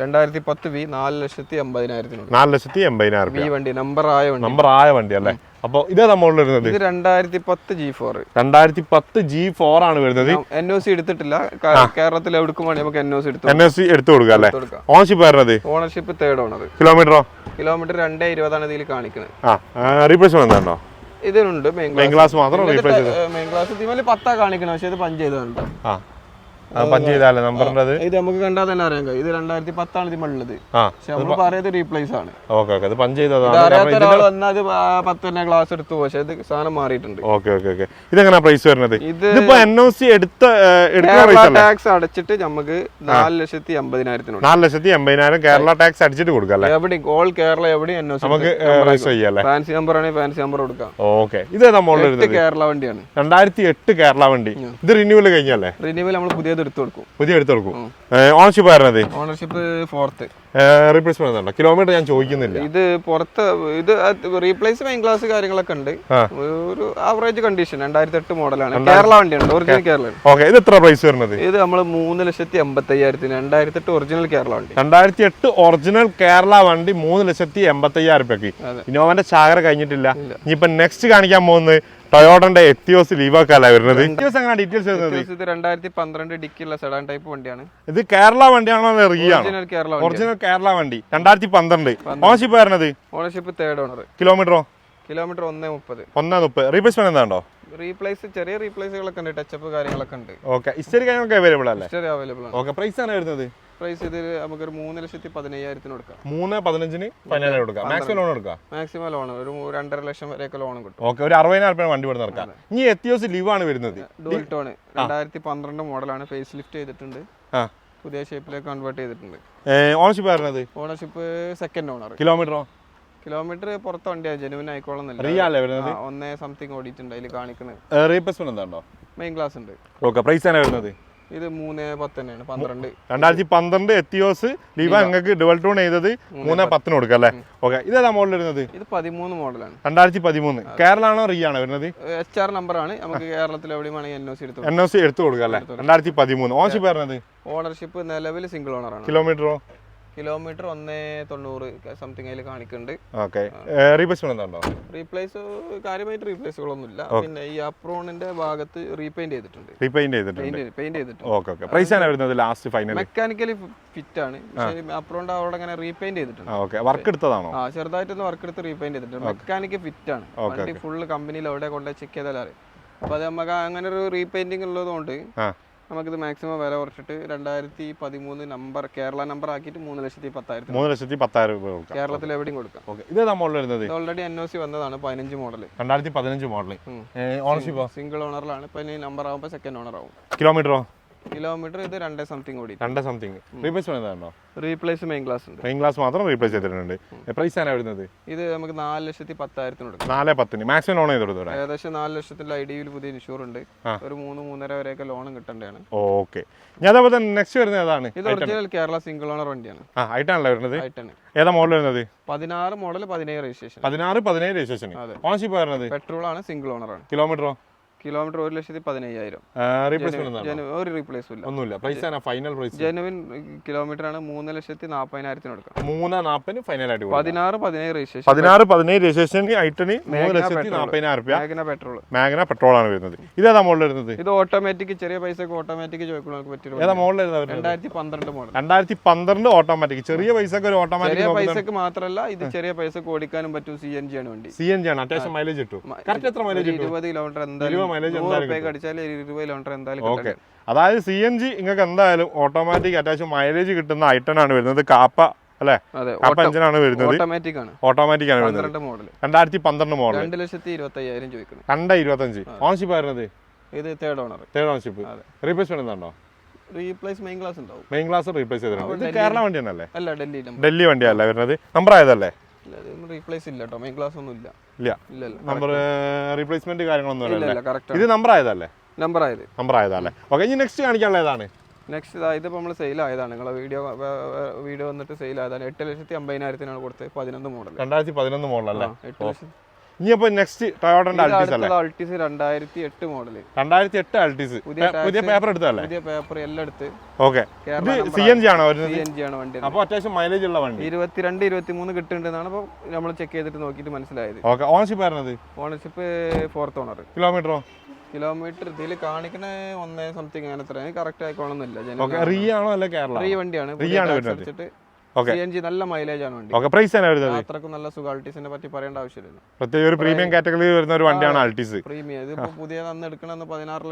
രണ്ടായിരത്തി പത്ത് വി നാല് ലക്ഷത്തി എൺപതിനായിരത്തിനുണ്ട് നാല് ലക്ഷത്തി എൺപതിനായിരം വി വണ്ടി നമ്പർ ആയ വണ്ടി. നമ്പർ ആയ വണ്ടി അല്ലേ? അപ്പൊ ഇതേതാ മോഡൽ വരുന്നത്? ഇത് രണ്ടായിരത്തി പത്ത് ജി ഫോർ രണ്ടായിരത്തി പത്ത് ജി ഫോർ ആണ് വരുന്നത്. എൻ ഒ സി എടുത്തിട്ടില്ല. കേരളത്തിൽ എവിടേക്കും വേണ്ടി നമുക്ക് എൻ ഒ സി എടുത്ത് എൻ എസ് സി എടുത്തു കൊടുക്കുക അല്ലേ? ഓണർഷിപ്പ് വരുന്നത് ഓണർഷിപ്പ് തേർഡ് ഓണർ കിലോമീറ്ററോ കിലോമീറ്റർ രണ്ടേ ഇരുപതാണ് ഇതിൽ കാണിക്കുന്നത് ആ റീപ്ലേസ്മെന്റ് ഇതിനുണ്ട് മെയിൻ ക്ലാസ് മാത്രം മെയിൻ ക്ലാസ് പത്താ കാണിക്കണം പക്ഷേ ഇത് പഞ്ച് ചെയ്തതാണ് ആ നമ്പറിന്റെ ഇത് നമുക്ക് കണ്ടാൽ തന്നെ അറിയാം ഇത് രണ്ടായിരത്തി പത്താണ് ഇത് ആ പക്ഷെ നമ്മൾ പറയുന്നത് റീപ്ലേസ് ആണ്. Okay okay. അത് പഞ്ച് ചെയ്തതാണ്. പത്ത് തന്നെ ക്ലാസ് എടുത്തു പക്ഷെ ഇത് സാധനം മാറിയിട്ടുണ്ട്. Okay okay okay. ഇതെങ്ങനെ പ്രൈസ് വരുന്നത്? ഇത് ഇതിപ്പോ എൻ ഒ സി എടുത്ത ടാക്സ് അടച്ചിട്ട് നമുക്ക് നാല് ലക്ഷത്തി എൺപതിനായിരത്തിനുണ്ട് നാല് ലക്ഷത്തി അമ്പതിനായിരം കേരള ടാക്സ് അടിച്ചിട്ട് കൊടുക്കാം അല്ലേ? എവിടെ ഓൾ കേരള എവിടെ എൻ നമുക്ക് രജിസ്റ്റർ ചെയ്യാം ഫാൻസി നമ്പർ ആണെങ്കിൽ ഫാൻസി നമ്പർ കൊടുക്കാം. ഓക്കെ. ഇത് വരുന്നത് കേരള വണ്ടിയാണ്. രണ്ടായിരത്തി എട്ട് കേരള വണ്ടി. ഇത് റിന്യൂവൽ കഴിഞ്ഞല്ലേ? റിന്യൂവൽ നമ്മൾ പുതിയത് എടുത്തു കൊടുക്കും. പുതിയ എടുത്ത് കൊടുക്കും ownership ownership fourth replacement kilometre ഞാൻ ചോദിക്കുന്നില്ല. ഇത് പുറത്ത് ഇത് റീപ്ലേസ് മെയിൻ ക്ലാസ് കാര്യങ്ങളൊക്കെ ഉണ്ട്. ഒരു ആവറേജ് കണ്ടീഷൻ രണ്ടായിരത്തി എട്ട് മോഡലാണ് കേരള വണ്ടിയാണ് ഒറിജിനൽ കേരള ഓക്കെ ഇത് എത്ര പ്രൈസ് വരുന്നത്? ഇത് നമ്മൾ മൂന്ന് ലക്ഷത്തി എൺപത്തി അയ്യായിരത്തിന് രണ്ടായിരത്തി എട്ട് ഒറിജിനൽ കേരള വണ്ടി. രണ്ടായിരത്തി എട്ട് ഒറിജിനൽ കേരള വണ്ടി മൂന്ന് ലക്ഷത്തി എൺപത്തി അയ്യായിരം രൂപയ്ക്ക്. ഇന്നോവന്റെ ചാകര കഴിഞ്ഞിട്ടില്ല. ഇനിയിപ്പോ നെക്സ്റ്റ് കാണിക്കാൻ പോകുന്നത് ടൊയോട്ടന്റെ എത്തിയോസ് ലീവാക്കാല വരുന്നത്? എത്തിയോസ് എങ്ങനെ ഡീറ്റെയിൽസ് വരുന്നത്? ഇത് രണ്ടായിരത്തി പന്ത്രണ്ട് ഡിക്കുള്ള സെഡാൻ ടൈപ്പ് വണ്ടിയാണ്. ഇത് കേരള വണ്ടിയാണോ ഒറിജിനൽ കേരള വണ്ടി ഒറിജിനൽ കേരള വണ്ടി. രണ്ടായിരത്തി പന്ത്രണ്ട്. ഓണർഷിപ്പ് വരുന്നത്? ഓണർഷിപ്പ് തേർഡ് ഓണർ കിലോമീറ്ററോ? കിലോമീറ്റർ ഒന്നേ മുപ്പത്. ഒന്നേ മുപ്പത്. റീപ്ലേസ്മെന്റ് എന്താണോ റീപ്ലേസ് ചെറിയ റീപ്ലേസുകളൊക്കെ ഉണ്ട് ടച്ചപ്പ് കാര്യങ്ങളൊക്കെ ഉണ്ട്. ഓക്കെ ഇസ്റ്ററി കാര്യങ്ങളൊക്കെ അവൈലബിൾ അല്ലേ? അവൈലബിൾ ആണ്. ഓക്കെ പ്രൈസ് ആണ് വരുന്നത്? പ്രൈസ് ഇത് നമുക്കൊരു മൂന്ന് ലക്ഷത്തി പതിനയ്യായിരത്തിന് കൊടുക്കാം. മൂന്ന് പതിനഞ്ചിന് പതിനായിരം കൊടുക്കാം. മാക്സിമം ലോൺ എടുക്കാം? മാക്സിമം ലോൺ ഒരു രണ്ടര ലക്ഷം വരെയൊക്കെ ലോൺ കിട്ടും. ഓക്കെ ഒരു അറുപതിനായിരം രൂപ വണ്ടി ഇവിടെ നടക്കാം ഇനി എത്തിയോസ് ലീവ് ആണ് വരുന്നത്. ഡുവൽ ടോൺ രണ്ടായിരത്തി പന്ത്രണ്ട് മോഡലാണ്. ഫേസ് ലിഫ്റ്റ് ചെയ്തിട്ടുണ്ട് പുതിയ ഷേപ്പിലേക്ക് കൺവേർട്ട് ചെയ്തിട്ടുണ്ട്. ഓണർഷിപ്പ് വരുന്നത് ഓണർഷിപ്പ് സെക്കൻഡ് ഓണർ കിലോമീറ്ററോ കിലോമീറ്റർ പുറത്ത് വണ്ടിയാണ്. ജനുവിൻ ആയിക്കോളുന്നില്ല വരുന്നത്? ഒന്നേ സംതിങ് ഓടിയിട്ടുണ്ട് അതിൽ കാണിക്കുന്നത് റീപ്ലേസ്മെന്റ് മെയിൻ ക്ലാസ് ഉണ്ട്. ഓക്കെ പ്രൈസ് ആണ് വരുന്നത്? ഇത് മൂന്ന് പത്ത് തന്നെയാണ് പന്ത്രണ്ട് രണ്ടായിരത്തി പന്ത്രണ്ട് എത്തിയോസ് ലീവ നിങ്ങൾക്ക് ഡുവൽ ടൂൺ ചെയ്തത് മൂന്ന് പത്തിന് കൊടുക്കാം അല്ലേ? ഓക്കെ ഇതേതാ മോഡൽ വരുന്നത്? ഇത് പതിമൂന്ന് മോഡലാണ് രണ്ടായിരത്തി പതിമൂന്ന്. കേരള ആണോ റിയ ആണോ വരുന്നത്? എച്ച് ആർ നമ്പർ ആണ്. നമുക്ക് കേരളത്തിൽ എവിടെയും വേണമെങ്കിൽ എൻ ഒ സി എടുത്തു എൻ ഒ സി എടുത്തു കൊടുക്കാം അല്ലേ? രണ്ടായിരത്തി പതിമൂന്ന്. ഓണർഷിപ്പ് വരുന്നത് ഓണർഷിപ്പ് നിലവിൽ സിംഗിൾ ഓണർ ആണ്. കിലോമീറ്ററോ കിലോമീറ്റർ ഒന്നേ തൊണ്ണൂറ് സംതിങ് അതിൽ കാണിക്കുന്നുണ്ട് ഓക്കെ. റീപ്ലേസ്മെന്റ് ഉണ്ടോ റീപ്ലേസ് കാര്യമായിട്ട് റീപ്ലേസുകളൊന്നുമില്ല. പിന്നെ ഈ അപ്രോണിന്റെ ഭാഗത്ത് റീപെയിന്റ് ചെയ്തിട്ടുണ്ട്. റീപെയിന്റ് ചെയ്തിട്ടുണ്ട്. പെയിന്റ് ചെയ്തിട്ടുണ്ട്. Okay okay. പ്രൈസ് ആണ് വരുന്നത് ലാസ്റ്റ് ഫൈനൽ മെക്കാനിക്കലി ഫിറ്റ് ആണ്. അപ്രോണിന്റെ അവിടെ അങ്ങനെ റീപെയിന്റ് ചെയ്തിട്ടുണ്ട്. ഓക്കെ. വർക്ക് എടുത്തതാണോ? ആ ചെറുതായിട്ടൊന്ന് വർക്ക് എടുത്ത് റീപെയിന്റ് ചെയ്തിട്ടുണ്ട്. മെക്കാനിക്ക് ഫിറ്റ് ആണ്. വണ്ടി ഫുള്ള് കമ്പനിയിൽ എവിടെ കൊണ്ടുപോയി ചെക്ക് ചെയ്താലും അറിയാം. അപ്പൊ അത് നമുക്ക് അങ്ങനെ ഒരു റീപെയിന്റിംഗ് ഉള്ളതുകൊണ്ട് നമുക്കിത് മാക്സിമം വില കുറച്ചിട്ട് രണ്ടായിരത്തി പതിമൂന്ന് നമ്പർ കേരള നമ്പർ ആക്കിയിട്ട് മൂന്ന് ലക്ഷത്തി പത്തായിരത്തി മൂന്ന് ലക്ഷത്തി പത്തായിരം രൂപ കൊടുക്കാം. കേരളത്തിൽ എവിടെയും കൊടുക്കാം. ഓക്കെ. ഇതേതാ മോഡൽ വരുന്നത്? ഇത് ഓൾറെഡി എൻ ഒ സി വന്നതാണ് പതിനഞ്ച് മോഡൽ രണ്ടായിരത്തി പതിനഞ്ച് മോഡൽ ഓണർഷിപ്പ് സിംഗിൾ ഓണറിലാണ് ഇപ്പൊ ഇനി നമ്പർ ആകുമ്പോൾ സെക്കൻഡ് ഓണർ ആവും. കിലോമീറ്ററോ കിലോമീറ്റർ ഇത് രണ്ടേ സംതിങ് കൂടി. രണ്ടേ സംതിങ് റീപ്ലേസ്മെന്റ് ആണോ റീപ്ലേസ് മെയിൻ ക്ലാസ് ഉണ്ട്. മെയിൻ ക്ലാസ് മാത്രം റീപ്ലേസ് ചെയ്തിട്ടുണ്ട്. പ്രൈസ് ആണ് വരുന്നത്? ഇത് നമുക്ക് നാല് ലക്ഷത്തി പത്തായിരത്തിന് കൊടുക്കാം. നാല് പത്തിന്. മാക്സിമം ലോൺ ചെയ്ത് കൊടുത്തൂടെ ഏകദേശം നാല് ലക്ഷത്തിൽ ഐ ഡിയിൽ പുതിയ ഇൻഷൂർ ഉണ്ട്. ഒരു മൂന്ന് മൂന്നര വരെയൊക്കെ ലോണും കിട്ടേണ്ടതാണ്. ഓക്കെ ഞാൻ അതേപോലെ നെക്സ്റ്റ് വരുന്നത് ഏതാണ്? ഇത് ഒറിജിനൽ കേരള സിംഗിൾ ഓണർ വണ്ടിയാണ്. ആയിട്ടാണല്ലോ വരുന്നത്. ഏതാ മോഡൽ വരുന്നത്? പതിനാറ് മോഡൽ പതിനേഴ് രജിസ്ട്രേഷൻ പതിനാറ് പതിനേഴ് രജിസ്ട്രേഷൻ. ഓണർഷിപ്പ് വരുന്നത്? പെട്രോൾ ആണ് സിംഗിൾ ഓണർ ആണ്. കിലോമീറ്ററോ കിലോമീറ്റർ ഒരു ലക്ഷത്തി പതിനയ്യായിരം. ഒരു റീപ്ലേസും ഇല്ല. ഒന്നുമില്ല. Price final price genuine kilometre ആണ് മൂന്ന് ലക്ഷത്തി നാപ്പതിനായിരത്തിന് കൊടുക്കാം മൂന്ന് ഫൈനൽ ആയിട്ട്. പതിനാറ് പതിനേഴ് രജിസ്ട്രേഷൻ പതിനാറ് പതിനേഴ് രജിസ്ട്രേഷൻ ഐറ്റന് മൂന്ന് ലക്ഷത്തി petrol. നാൽപ്പതിനായിരം മാഗ്ന പെട്രോൾ മാഗ്ന പെട്രോൾ ആണ് വരുന്നത്. ഇതേതാ മോഡൽ വരുന്നത്? ഇത് ഓട്ടോമാറ്റിക് ചെറിയ പൈസക്ക് ഓട്ടോമാറ്റിക് ചോദിക്കുന്നവർക്ക് പറ്റും ഏതാ മോഡൽ വരുന്നത്? രണ്ടായിരത്തി പന്ത്രണ്ട് മോഡൽ രണ്ടായിരത്തി പന്ത്രണ്ട് ഓട്ടോമാറ്റിക് ചെറിയ പൈസക്ക് ഒരു ചെറിയ ഓട്ടോമാറ്റിക് പൈസക്ക് മാത്രമല്ല ഇത് ചെറിയ പൈസക്ക് ഓടിക്കാനും പറ്റും. സി എൻ ജി ആണ് വണ്ടി. സി എൻ ജി ആണ്. അത്യാവശ്യം മൈലേജ് കിട്ടും. കറക്റ്റ് എത്ര മൈലേജ് ഇരുപത് കിലോമീറ്റർ എന്തായാലും നൂറ് എന്തായാലും ഓക്കെ അതായത് സി എൻ ജി നിങ്ങൾക്ക് എന്തായാലും ഓട്ടോമാറ്റിക് അറ്റാച്ച് മൈലേജ് കിട്ടുന്ന ഐറ്റൺ ആണ് വരുന്നത്. കാപ്പ അല്ലേ? കാപ്പ എഞ്ചിൻ ആണ് വരുന്നത്. ഓട്ടോമാറ്റിക് ആണ്. ഓട്ടോമാറ്റിക് ആണ് വരുന്നത്. മോഡൽ രണ്ടായിരത്തി പന്ത്രണ്ട് മോഡൽ രണ്ട് ലക്ഷത്തി ഇരുപത്തി അയ്യായിരം ചോദിക്കുന്നത് രണ്ട് ഇരുപത്തഞ്ച് ഓണർഷിപ്പ് ആയിരുന്നത്? ഇത് third owner third ownership replacement എന്താണോ റീപ്ലേസ് മെയിൻ ക്ലാസ് ഉണ്ടാവും. മെയിൻ ക്ലാസ് റീപ്ലേസ് ചെയ്തിട്ടുണ്ട്. ഇത് കേരള വണ്ടി അല്ല ഡൽഹി ഡൽഹി വണ്ടിയല്ലേ വരുന്നത്. നമ്പർ ആയതല്ലേ? റീപ്ലേസ് ഇല്ല കേട്ടോ മെയിൻ ക്ലാസ് ഒന്നും ഇല്ല. ഇല്ല നമ്പർ റീപ്ലേസ്മെന്റ് കാര്യങ്ങളൊന്നും ഇല്ല ഇത് നമ്പർ ആയതല്ലേ? നമ്പർ ആയത്. നമ്പർ ആയതല്ലേ? ഓക്കെ ഇനി നെക്സ്റ്റ് കാണിക്കാനുള്ള ഏതാണ്? നെക്സ്റ്റ് ഇതാ ഇതിപ്പോൾ നമ്മൾ സെയിൽ ആയതാണ്. നിങ്ങളെ വീഡിയോ വീഡിയോ വന്നിട്ട് സെയിൽ ആയതാണ്. എട്ട് ലക്ഷത്തി അമ്പതിനായിരത്തിനാണ് കൊടുത്തത് പതിനൊന്ന് മോഡൽ രണ്ടായിരത്തി പതിനൊന്ന് മോഡൽ അല്ലേ? എട്ട് ലക്ഷം ഇനി അപ്പോൾ നെക്സ്റ്റ് ടയോട്ടന്റെ അൾട്ടീസ് അല്ലേ? അൾട്ടിസ് രണ്ടായിരത്തി എട്ട് മോഡൽ രണ്ടായിരത്തി എട്ട് അൾട്ടീസ് പുതിയ പേപ്പർ എടുത്തല്ലേ പുതിയ പേപ്പർ എല്ലാം എടുത്ത് ഓക്കെ ഇത് സി എൻ ജി ആണോ സി എൻ ജി ആണ് വണ്ടി അപ്പോൾ അത്യാവശ്യം മൈലേജ് ഉള്ള വണ്ടി. ഇരുപത്തിരണ്ട് ഇരുപത്തി മൂന്ന് കിട്ടുന്നുണ്ടെന്നാണ് അപ്പോൾ നമ്മൾ ചെക്ക് ചെയ്തിട്ട് നോക്കിയിട്ട് മനസ്സിലായത്. ഓക്കെ ഓണർഷിപ്പ് ആയിരുന്നത്? ഓണർഷിപ്പ് ഫോർത്ത് ഓണർ കിലോമീറ്ററോ കിലോമീറ്റർ ഇതിൽ കാണിക്കുന്ന ഒന്നേ സംതിങ് അങ്ങനെ എത്ര കറക്റ്റ് ആയിക്കോണമെന്നില്ല റീ ആണോ അല്ല കേരള? റീ വണ്ടിയാണ്. Re ആണ്. സി എൻ ജി നല്ല മൈലേജ് ആണ് വണ്ടി. പ്രൈസ് വരുന്നത്. അത്രക്കും നല്ല സുഖാൾട്ടീസിനെ പറ്റി പറയേണ്ട ആവശ്യമില്ല. പ്രത്യേക ഒരു പ്രീമിയം കാറ്റഗറിയിൽ വരുന്ന ഒരു വണ്ടിയാണ് അൾട്ടീസ് പ്രീമിയം ഇതിപ്പോ പുതിയ അന്ന് എടുക്കണമെന്ന് പതിനാറ്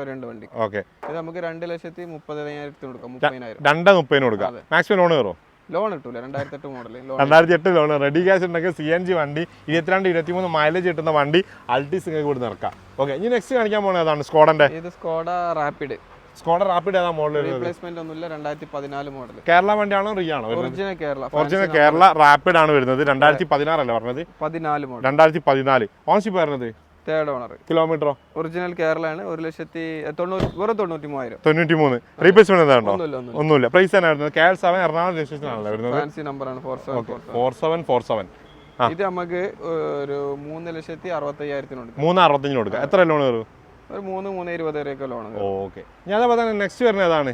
വരെ ഉണ്ട് വണ്ടി. ഓക്കെ ഇത് നമുക്ക് രണ്ട് ലക്ഷത്തി മുപ്പതിനായിരത്തിന് കൊടുക്കാം മുപ്പതിനായിരം. രണ്ട് മുപ്പതിന് കൊടുക്കാം. മാക്സിമം ലോൺ കയറും ലോൺ കിട്ടൂല രണ്ടായിരത്തി എട്ട് മോഡൽ ലോൺ രണ്ടായിരത്തി എട്ട് ലോൺ റെഡി ക്യാഷ് ഉണ്ടെങ്കിൽ സി എൻ ജി വണ്ടി ഇരുപത്തിരണ്ട് ഇരുപത്തിമൂന്ന് മൈലേജ് കിട്ടുന്ന വണ്ടി അൾട്ടീസ് നിങ്ങൾക്ക് ഇവിടെ നിറക്കാം ഓക്കെ ഇനി നെക്സ്റ്റ് കാണിക്കാൻ പോകുന്നത് അതാണ് സ്കോഡന്റെ ഇത് സ്കോഡ റാപ്പിഡ് സ്കോഡ റാപ്പിഡ് ഏതാ മോഡൽ റീപ്ലേസ്മെന്റ് ഒന്നുമില്ല രണ്ടായിരത്തി പതിനാല് മോഡൽ കേരള വണ്ടിയാണോ റീ ആണോ original Kerala original Kerala Rapid ആണ് വരുന്നത്. രണ്ടായിരത്തി പതിനാറല്ലേ പറഞ്ഞത്? പതിനാല് മോഡൽ രണ്ടായിരത്തി പതിനാല് ഓൺഷിപ്പ് വരുന്നത് തേർഡ് ഓണർ കിലോമീറ്ററോ ഒറിജിനൽ കേരളയാണ്. ഒരു ലക്ഷത്തി എ, തൊണ്ണൂറ് വെറും തൊണ്ണൂറ്റി മൂവായിരം തൊണ്ണൂറ്റി മൂന്ന് റീപ്ലേസ്മെന്റ് എന്താണോ ഒന്നുമില്ല. പ്രൈസ് വരുന്നത്. K L seven Ernakulam registration ആണല്ലോ വരുന്നത്? ഫാൻസി നമ്പറാണ് four seven four seven four seven ഇത് നമുക്ക് ഒരു മൂന്ന് ലക്ഷത്തി അറുപത്തി അയ്യായിരത്തിന് കൊടുക്കാം. മൂന്ന് അറുപത്തഞ്ചിന് കൊടുക്കാം. എത്ര ലോൺ കയറും ഒരു മൂന്ന് മൂന്ന് ഇരുപത് വരെയൊക്കെ ലോൺ ഓക്കെ. ഞാൻ പറഞ്ഞ നെക്സ്റ്റ് വരുന്നത് ഏതാണ്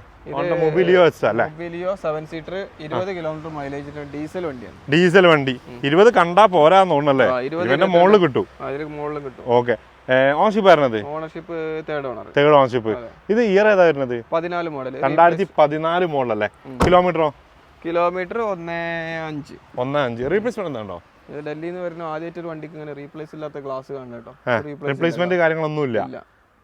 മൊബിലിയോ അല്ലേ? മൊബിലിയോ സെവൻ സീറ്റർ ഇരുപത് കിലോമീറ്റർ മൈലേജ് ഡീസൽ വണ്ടിയാണ്. ഡീസൽ വണ്ടി. ഇരുപത് കണ്ടാ പോരാന്ന് തോന്നുന്നല്ലേ? ആ, ഇരുപത് ഇവന്റെ മുകളിൽ കിട്ടും. അതിന് മുകളിലും കിട്ടും. ഓക്കെ. ഓൺഷിപ്പ് വരുന്നത് ownership third owner third ownership ഇത് ഇയർ ഏതാ വരുന്നത്? പതിനാല് മോഡൽ രണ്ടായിരത്തി പതിനാല് അല്ലേ? കിലോമീറ്ററോ കിലോമീറ്റർ ഒന്നേ അഞ്ച്. ഒന്ന് അഞ്ച്. റീപ്ലേസ്മെന്റ് ഇത് ഡൽഹിയിൽ നിന്ന് വരുന്ന ആദ്യമായിട്ട് ഒരു വണ്ടിക്ക് ഇങ്ങനെ റീപ്ലേസ് ഇല്ലാത്ത ഗ്ലാസ് കാണും കേട്ടോ. റീപ്ലേസ് റീപ്ലേസ്മെന്റ് കാര്യങ്ങളൊന്നും ഇല്ല.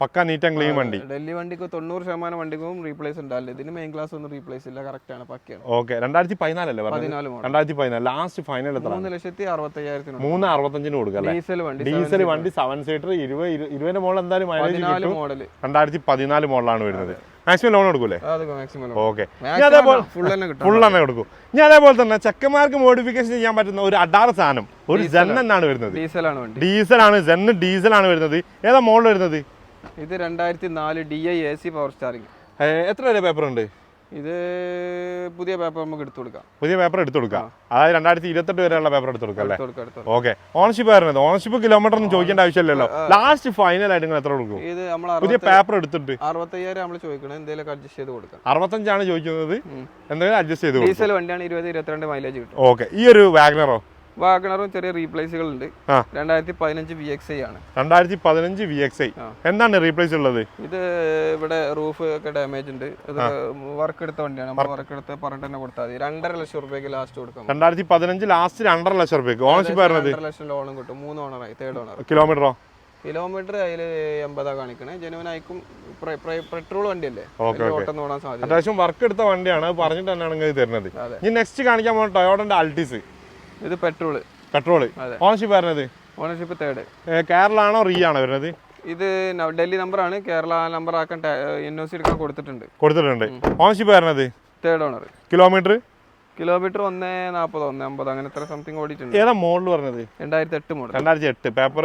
പക്ക നീറ്റ് ആൻഡ് ക്ലീൻ വണ്ടി. ഡൽഹി വണ്ടിക്ക് തൊണ്ണൂറ് ശതമാനം വണ്ടിക്കും റീപ്ലേസ് ഉണ്ടാവില്ല. ഇതിന് മെയിൻ ക്ലാസ് ഒന്നും റീപ്ലേസ് ഇല്ല. കറക്റ്റ് ആണ്. പക്കയാണ് ഓക്കെ രണ്ടായിരത്തി പതിനാലല്ലേ പതിനാല് രണ്ടായിരത്തി പതിനാല് ലാസ്റ്റ് ഫൈനൽ എത്ര മൂന്ന് ലക്ഷത്തി അറുപത്തയ്യായിരത്തി മൂന്ന് അറുപത്തഞ്ചിന് കൊടുക്കാം ഡീസൽ വണ്ടി ഡീസൽ വണ്ടി സെവൻ സീറ്റർ ഇരുപത് ഇരു- ഇരുപതിന്റെ മോഡൽ എന്തായാലും മൈലേജ് മോഡൽ രണ്ടായിരത്തി പതിനാല് മോഡലാണ് വരുന്നത്. മാക്സിമം ലോൺ കൊടുക്കൂലേ? മാക്സിമം ഓക്കെ ഞാൻ അതേപോലെ ഫുൾ തന്നെ കൊടുക്കും. ഞാൻ അതേപോലെ തന്നെ ചെക്കന്മാർക്ക് മോഡിഫിക്കേഷൻ ചെയ്യാൻ പറ്റുന്ന ഒരു അഡാർ സാധനം ഒരു ജെൻ എന്നാണ് വരുന്നത്. ഡീസലാണ് വണ്ടി. ഡീസലാണ് ജെന്ന് ആണ് വരുന്നത്. ഏതാ മോഡൽ വരുന്നത്? ഇത് രണ്ടായിരത്തി നാല് D I A C power steering എത്ര വരെ പേപ്പർ ഉണ്ട്? ഇത് പുതിയ പേപ്പർ നമുക്ക് എടുത്തു കൊടുക്കാം. പുതിയ പേപ്പർ എടുത്തു കൊടുക്കാം. അതായത് രണ്ടായിരത്തി ഇരുപത്തെട്ട് വരെയുള്ള പേപ്പർ എടുത്തു കൊടുക്കാം അല്ലേ? ഓക്കെ ഓണർഷിപ്പ് വരുന്നത് ഓണർഷിപ്പ് കിലോമീറ്റർ ഒന്നും ചോദിക്കേണ്ട ആവശ്യമില്ലല്ലോ. ലാസ്റ്റ് ഫൈനൽ ആയിട്ട് നിങ്ങൾ എത്ര കൊടുക്കും? ഇത് നമ്മൾ പുതിയ പേപ്പർ എടുത്തിട്ട്. അറുപത്തയ്യായിരം നമ്മൾ ചോദിക്കണം എന്തെങ്കിലും അഡ്ജസ്റ്റ് ചെയ്ത് കൊടുക്കാം. അറുപത്തഞ്ചാണ് ചോദിക്കുന്നത്. എന്തെങ്കിലും അഡ്ജസ്റ്റ് ചെയ്ത് ഡീസൽ വണ്ടിയാണ് ഇരുപത് ഇരുപത്തിരണ്ട് മൈലേജ് കിട്ടും. ഓക്കെ ഈ ഒരു വാഗ്നറോ വാഗണറും ചെറിയ റീപ്ലേസുകൾ ഉണ്ട്. രണ്ടായിരത്തി പതിനഞ്ച് വി എക്സ് ഐ ആണ്. രണ്ടായിരത്തി പതിനഞ്ച് വി എക്സ് ഐ എന്താണ് റീപ്ലേസ് ഉള്ളത്? ഇത് ഇവിടെ റൂഫ് ഒക്കെ ഡാമേജ് ഉണ്ട്. ഇത് വർക്ക് എടുത്ത വണ്ടിയാണ്. നമ്മൾ വർക്ക് എടുത്ത് പറഞ്ഞിട്ട് തന്നെ കൊടുത്താൽ മതി. രണ്ടര ലക്ഷം റുപ്യക്ക് ലാസ്റ്റ് കൊടുക്കാം. രണ്ടായിരത്തി പതിനഞ്ച് ലാസ്റ്റ് രണ്ടര ലക്ഷം റുപ്യക്ക്. ഓണർഷിപ്പ് വരുന്നത് രണ്ടര ലക്ഷം ലോണും കിട്ടും. മൂന്ന് ഓണറായി തേർഡ് ഓണർ കിലോമീറ്ററോ കിലോമീറ്റർ അതിൽ എൺപതാ കാണിക്കണേ. ജനുവൻ അയക്കും പെട്രോൾ വണ്ടിയല്ലേ? ഓട്ടം ഓടാൻ സാധ്യത അത്യാവശ്യം വർക്ക് എടുത്ത വണ്ടിയാണ്. പറഞ്ഞിട്ട് തന്നെയാണ് തരുന്നത്. ഇനി നെക്സ്റ്റ് കാണിക്കാൻ പോകുന്ന ടൊയോട്ടന്റെ അൾട്ടിസ് ഇത് പെട്രോൾ പെട്രോൾ അതെ. ഓണർഷിപ്പ് വരുന്നത് ഓണർഷിപ്പ് തേർഡ് കേരള ആണോ റീ ആണോ വരുന്നത്? ഇത് ഡൽഹി നമ്പർ ആണ്. കേരള നമ്പർ ആക്കാൻ എൻ ഒ സി എടുക്കാൻ കൊടുത്തിട്ടുണ്ട്. കൊടുത്തിട്ടുണ്ട്. ഓണർഷിപ്പ് വരുന്നത് തേർഡ് ഓണർ കിലോമീറ്റർ കിലോമീറ്റർ ഒന്ന് നാൽപ്പത് ഒന്ന് അമ്പത് അങ്ങനെ എത്ര സംതിങ് ഓടിയിട്ടുണ്ട്. ഏതാ മോഡൽ പറഞ്ഞത്? രണ്ടായിരത്തി എട്ട് മോഡൽ രണ്ടായിരത്തി എട്ട് പേപ്പർ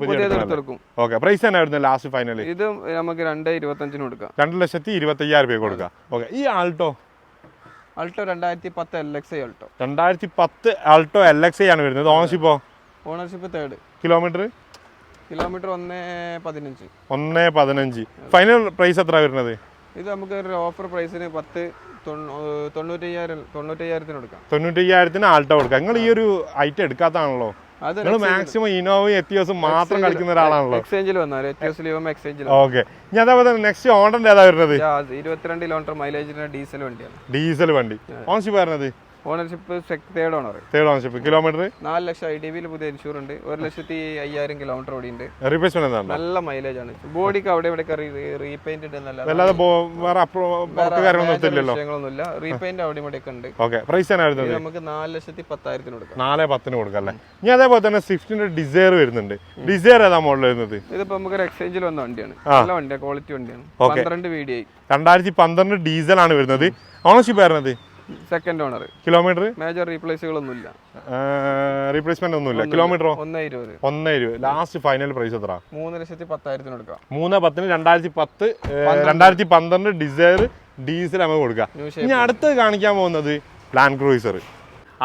പുതിയത് എടുത്തെടുക്കും. ഓക്കെ പ്രൈസ് തന്നെ വരുന്നത് ലാസ്റ്റ് ഫൈനൽ ഇത് നമുക്ക് രണ്ട് ഇരുപത്തഞ്ചിന് കൊടുക്കാം. രണ്ട് ലക്ഷത്തി ഇരുപത്തി അയ്യായിരം രൂപ കൊടുക്കാം. ഓക്കെ ഈ ആൾട്ടോ അൾട്ടോ രണ്ടായിരത്തി പത്ത് എൽ എക്സ് ഐ അൾട്ടോ രണ്ടായിരത്തി പത്ത് ആൾട്ടോ എൽ എക്സ് ഐ ആണ് വരുന്നത്. ഓണർഷിപ്പോ ഓണർഷിപ്പ് തേർഡ് കിലോമീറ്റർ കിലോമീറ്റർ ഒന്ന് പതിനഞ്ച്. ഒന്ന് പതിനഞ്ച്. ഫൈനൽ പ്രൈസ് എത്ര വരുന്നത്? ഇത് നമുക്ക് ഒരു ഓഫർ പ്രൈസിന് പത്ത് തൊണ്ണൂ- തൊണ്ണൂറ്റയ്യായിരം തൊണ്ണൂറ്റയ്യായിരത്തിന് കൊടുക്കാം. തൊണ്ണൂറ്റയ്യായിരത്തിന് ആൾട്ടോ കൊടുക്കാം. നിങ്ങൾ ഈ ഒരു ഐറ്റം എടുക്കാത്തതാണല്ലോ. നിങ്ങൾ മാക്സിമം ഇന്നോവയും എത്തിയോസും മാത്രം കളിക്കുന്ന ഒരാളാണല്ലോ. എക്സ്ചേഞ്ചിൽ ലിവം എക്സ്ചേഞ്ചിൽ ഓക്കെ അതേപോലെ നെക്സ്റ്റ് ഓണ്ടന്റെ ഏതാ വരുന്നത്? ഇരുപത്തിരണ്ട് കിലോമീറ്റർ ഡീസൽ വണ്ടിയാണ്. ഡീസൽ വണ്ടി. ഓൺഷിപ്പ് വരുന്നത് ownership third owner third ownership kilometre നാല് ലക്ഷം ഐ ഡി ബിയിൽ പുതിയ ഇൻഷൂർ ഉണ്ട്. ഒരു ലക്ഷത്തി അയ്യായിരം കിലോമീറ്റർ ഓടിയുണ്ട്. റീപ്ലേസ്മെന്റ് എന്താണോ നല്ല മൈലേജ് ആണ്. ബോഡിക്ക് അവിടെ ഇവിടെ റീപെയിന്റ് ഒന്നുമില്ല അല്ലാതെ വേറെ റീപെയിന്റ് അവിടെ ഇവിടെ ഒക്കെ ഉണ്ട്. ഓക്കെ പ്രൈസ് നമുക്ക് നാല് ലക്ഷത്തി പത്തായിരത്തിന് കൊടുക്കാം. നാല് പത്തിന് കൊടുക്കാം അല്ലേ? ഇനി അതേപോലെ തന്നെ സ്വിഫ്റ്റിന്റെ ഡിസയർ വരുന്നുണ്ട്. ഡിസയർ ഏതാ മോഡൽ വരുന്നത്? ഇതിപ്പോ നമുക്ക് എക്സ്ചേഞ്ചിൽ വന്ന വണ്ടിയാണ്. നല്ല വണ്ടിയാണ് ക്വാളിറ്റി വണ്ടിയാണ്. പന്ത്രണ്ട് വീഡിയോ രണ്ടായിരത്തി പന്ത്രണ്ട് ഡീസൽ ആണ് വരുന്നത്. ഓണർഷിപ്പ് വരുന്നത് സെക്കൻഡ് ഓണർ കിലോമീറ്റർ മേജർ റീപ്ലേസുകളൊന്നുമില്ല റീപ്ലേസ്മെന്റ് ഒന്നുമില്ല. കിലോമീറ്ററോ ഒന്ന് ഇരുപത്. ഒന്നേ ഇരുപത്. ലാസ്റ്റ് ഫൈനൽ പ്രൈസ് എത്ര മൂന്ന് ലക്ഷത്തി പത്തായിരത്തിന് കൊടുക്കാം. മൂന്ന് പത്തിന് രണ്ടായിരത്തി പത്ത് രണ്ടായിരത്തി പന്ത്രണ്ട് ഡിസൈർ ഡീസൽ നമുക്ക് കൊടുക്കാം. ഇനി അടുത്തത് കാണിക്കാൻ പോകുന്നത് ലാൻഡ് ക്രൂയിസർ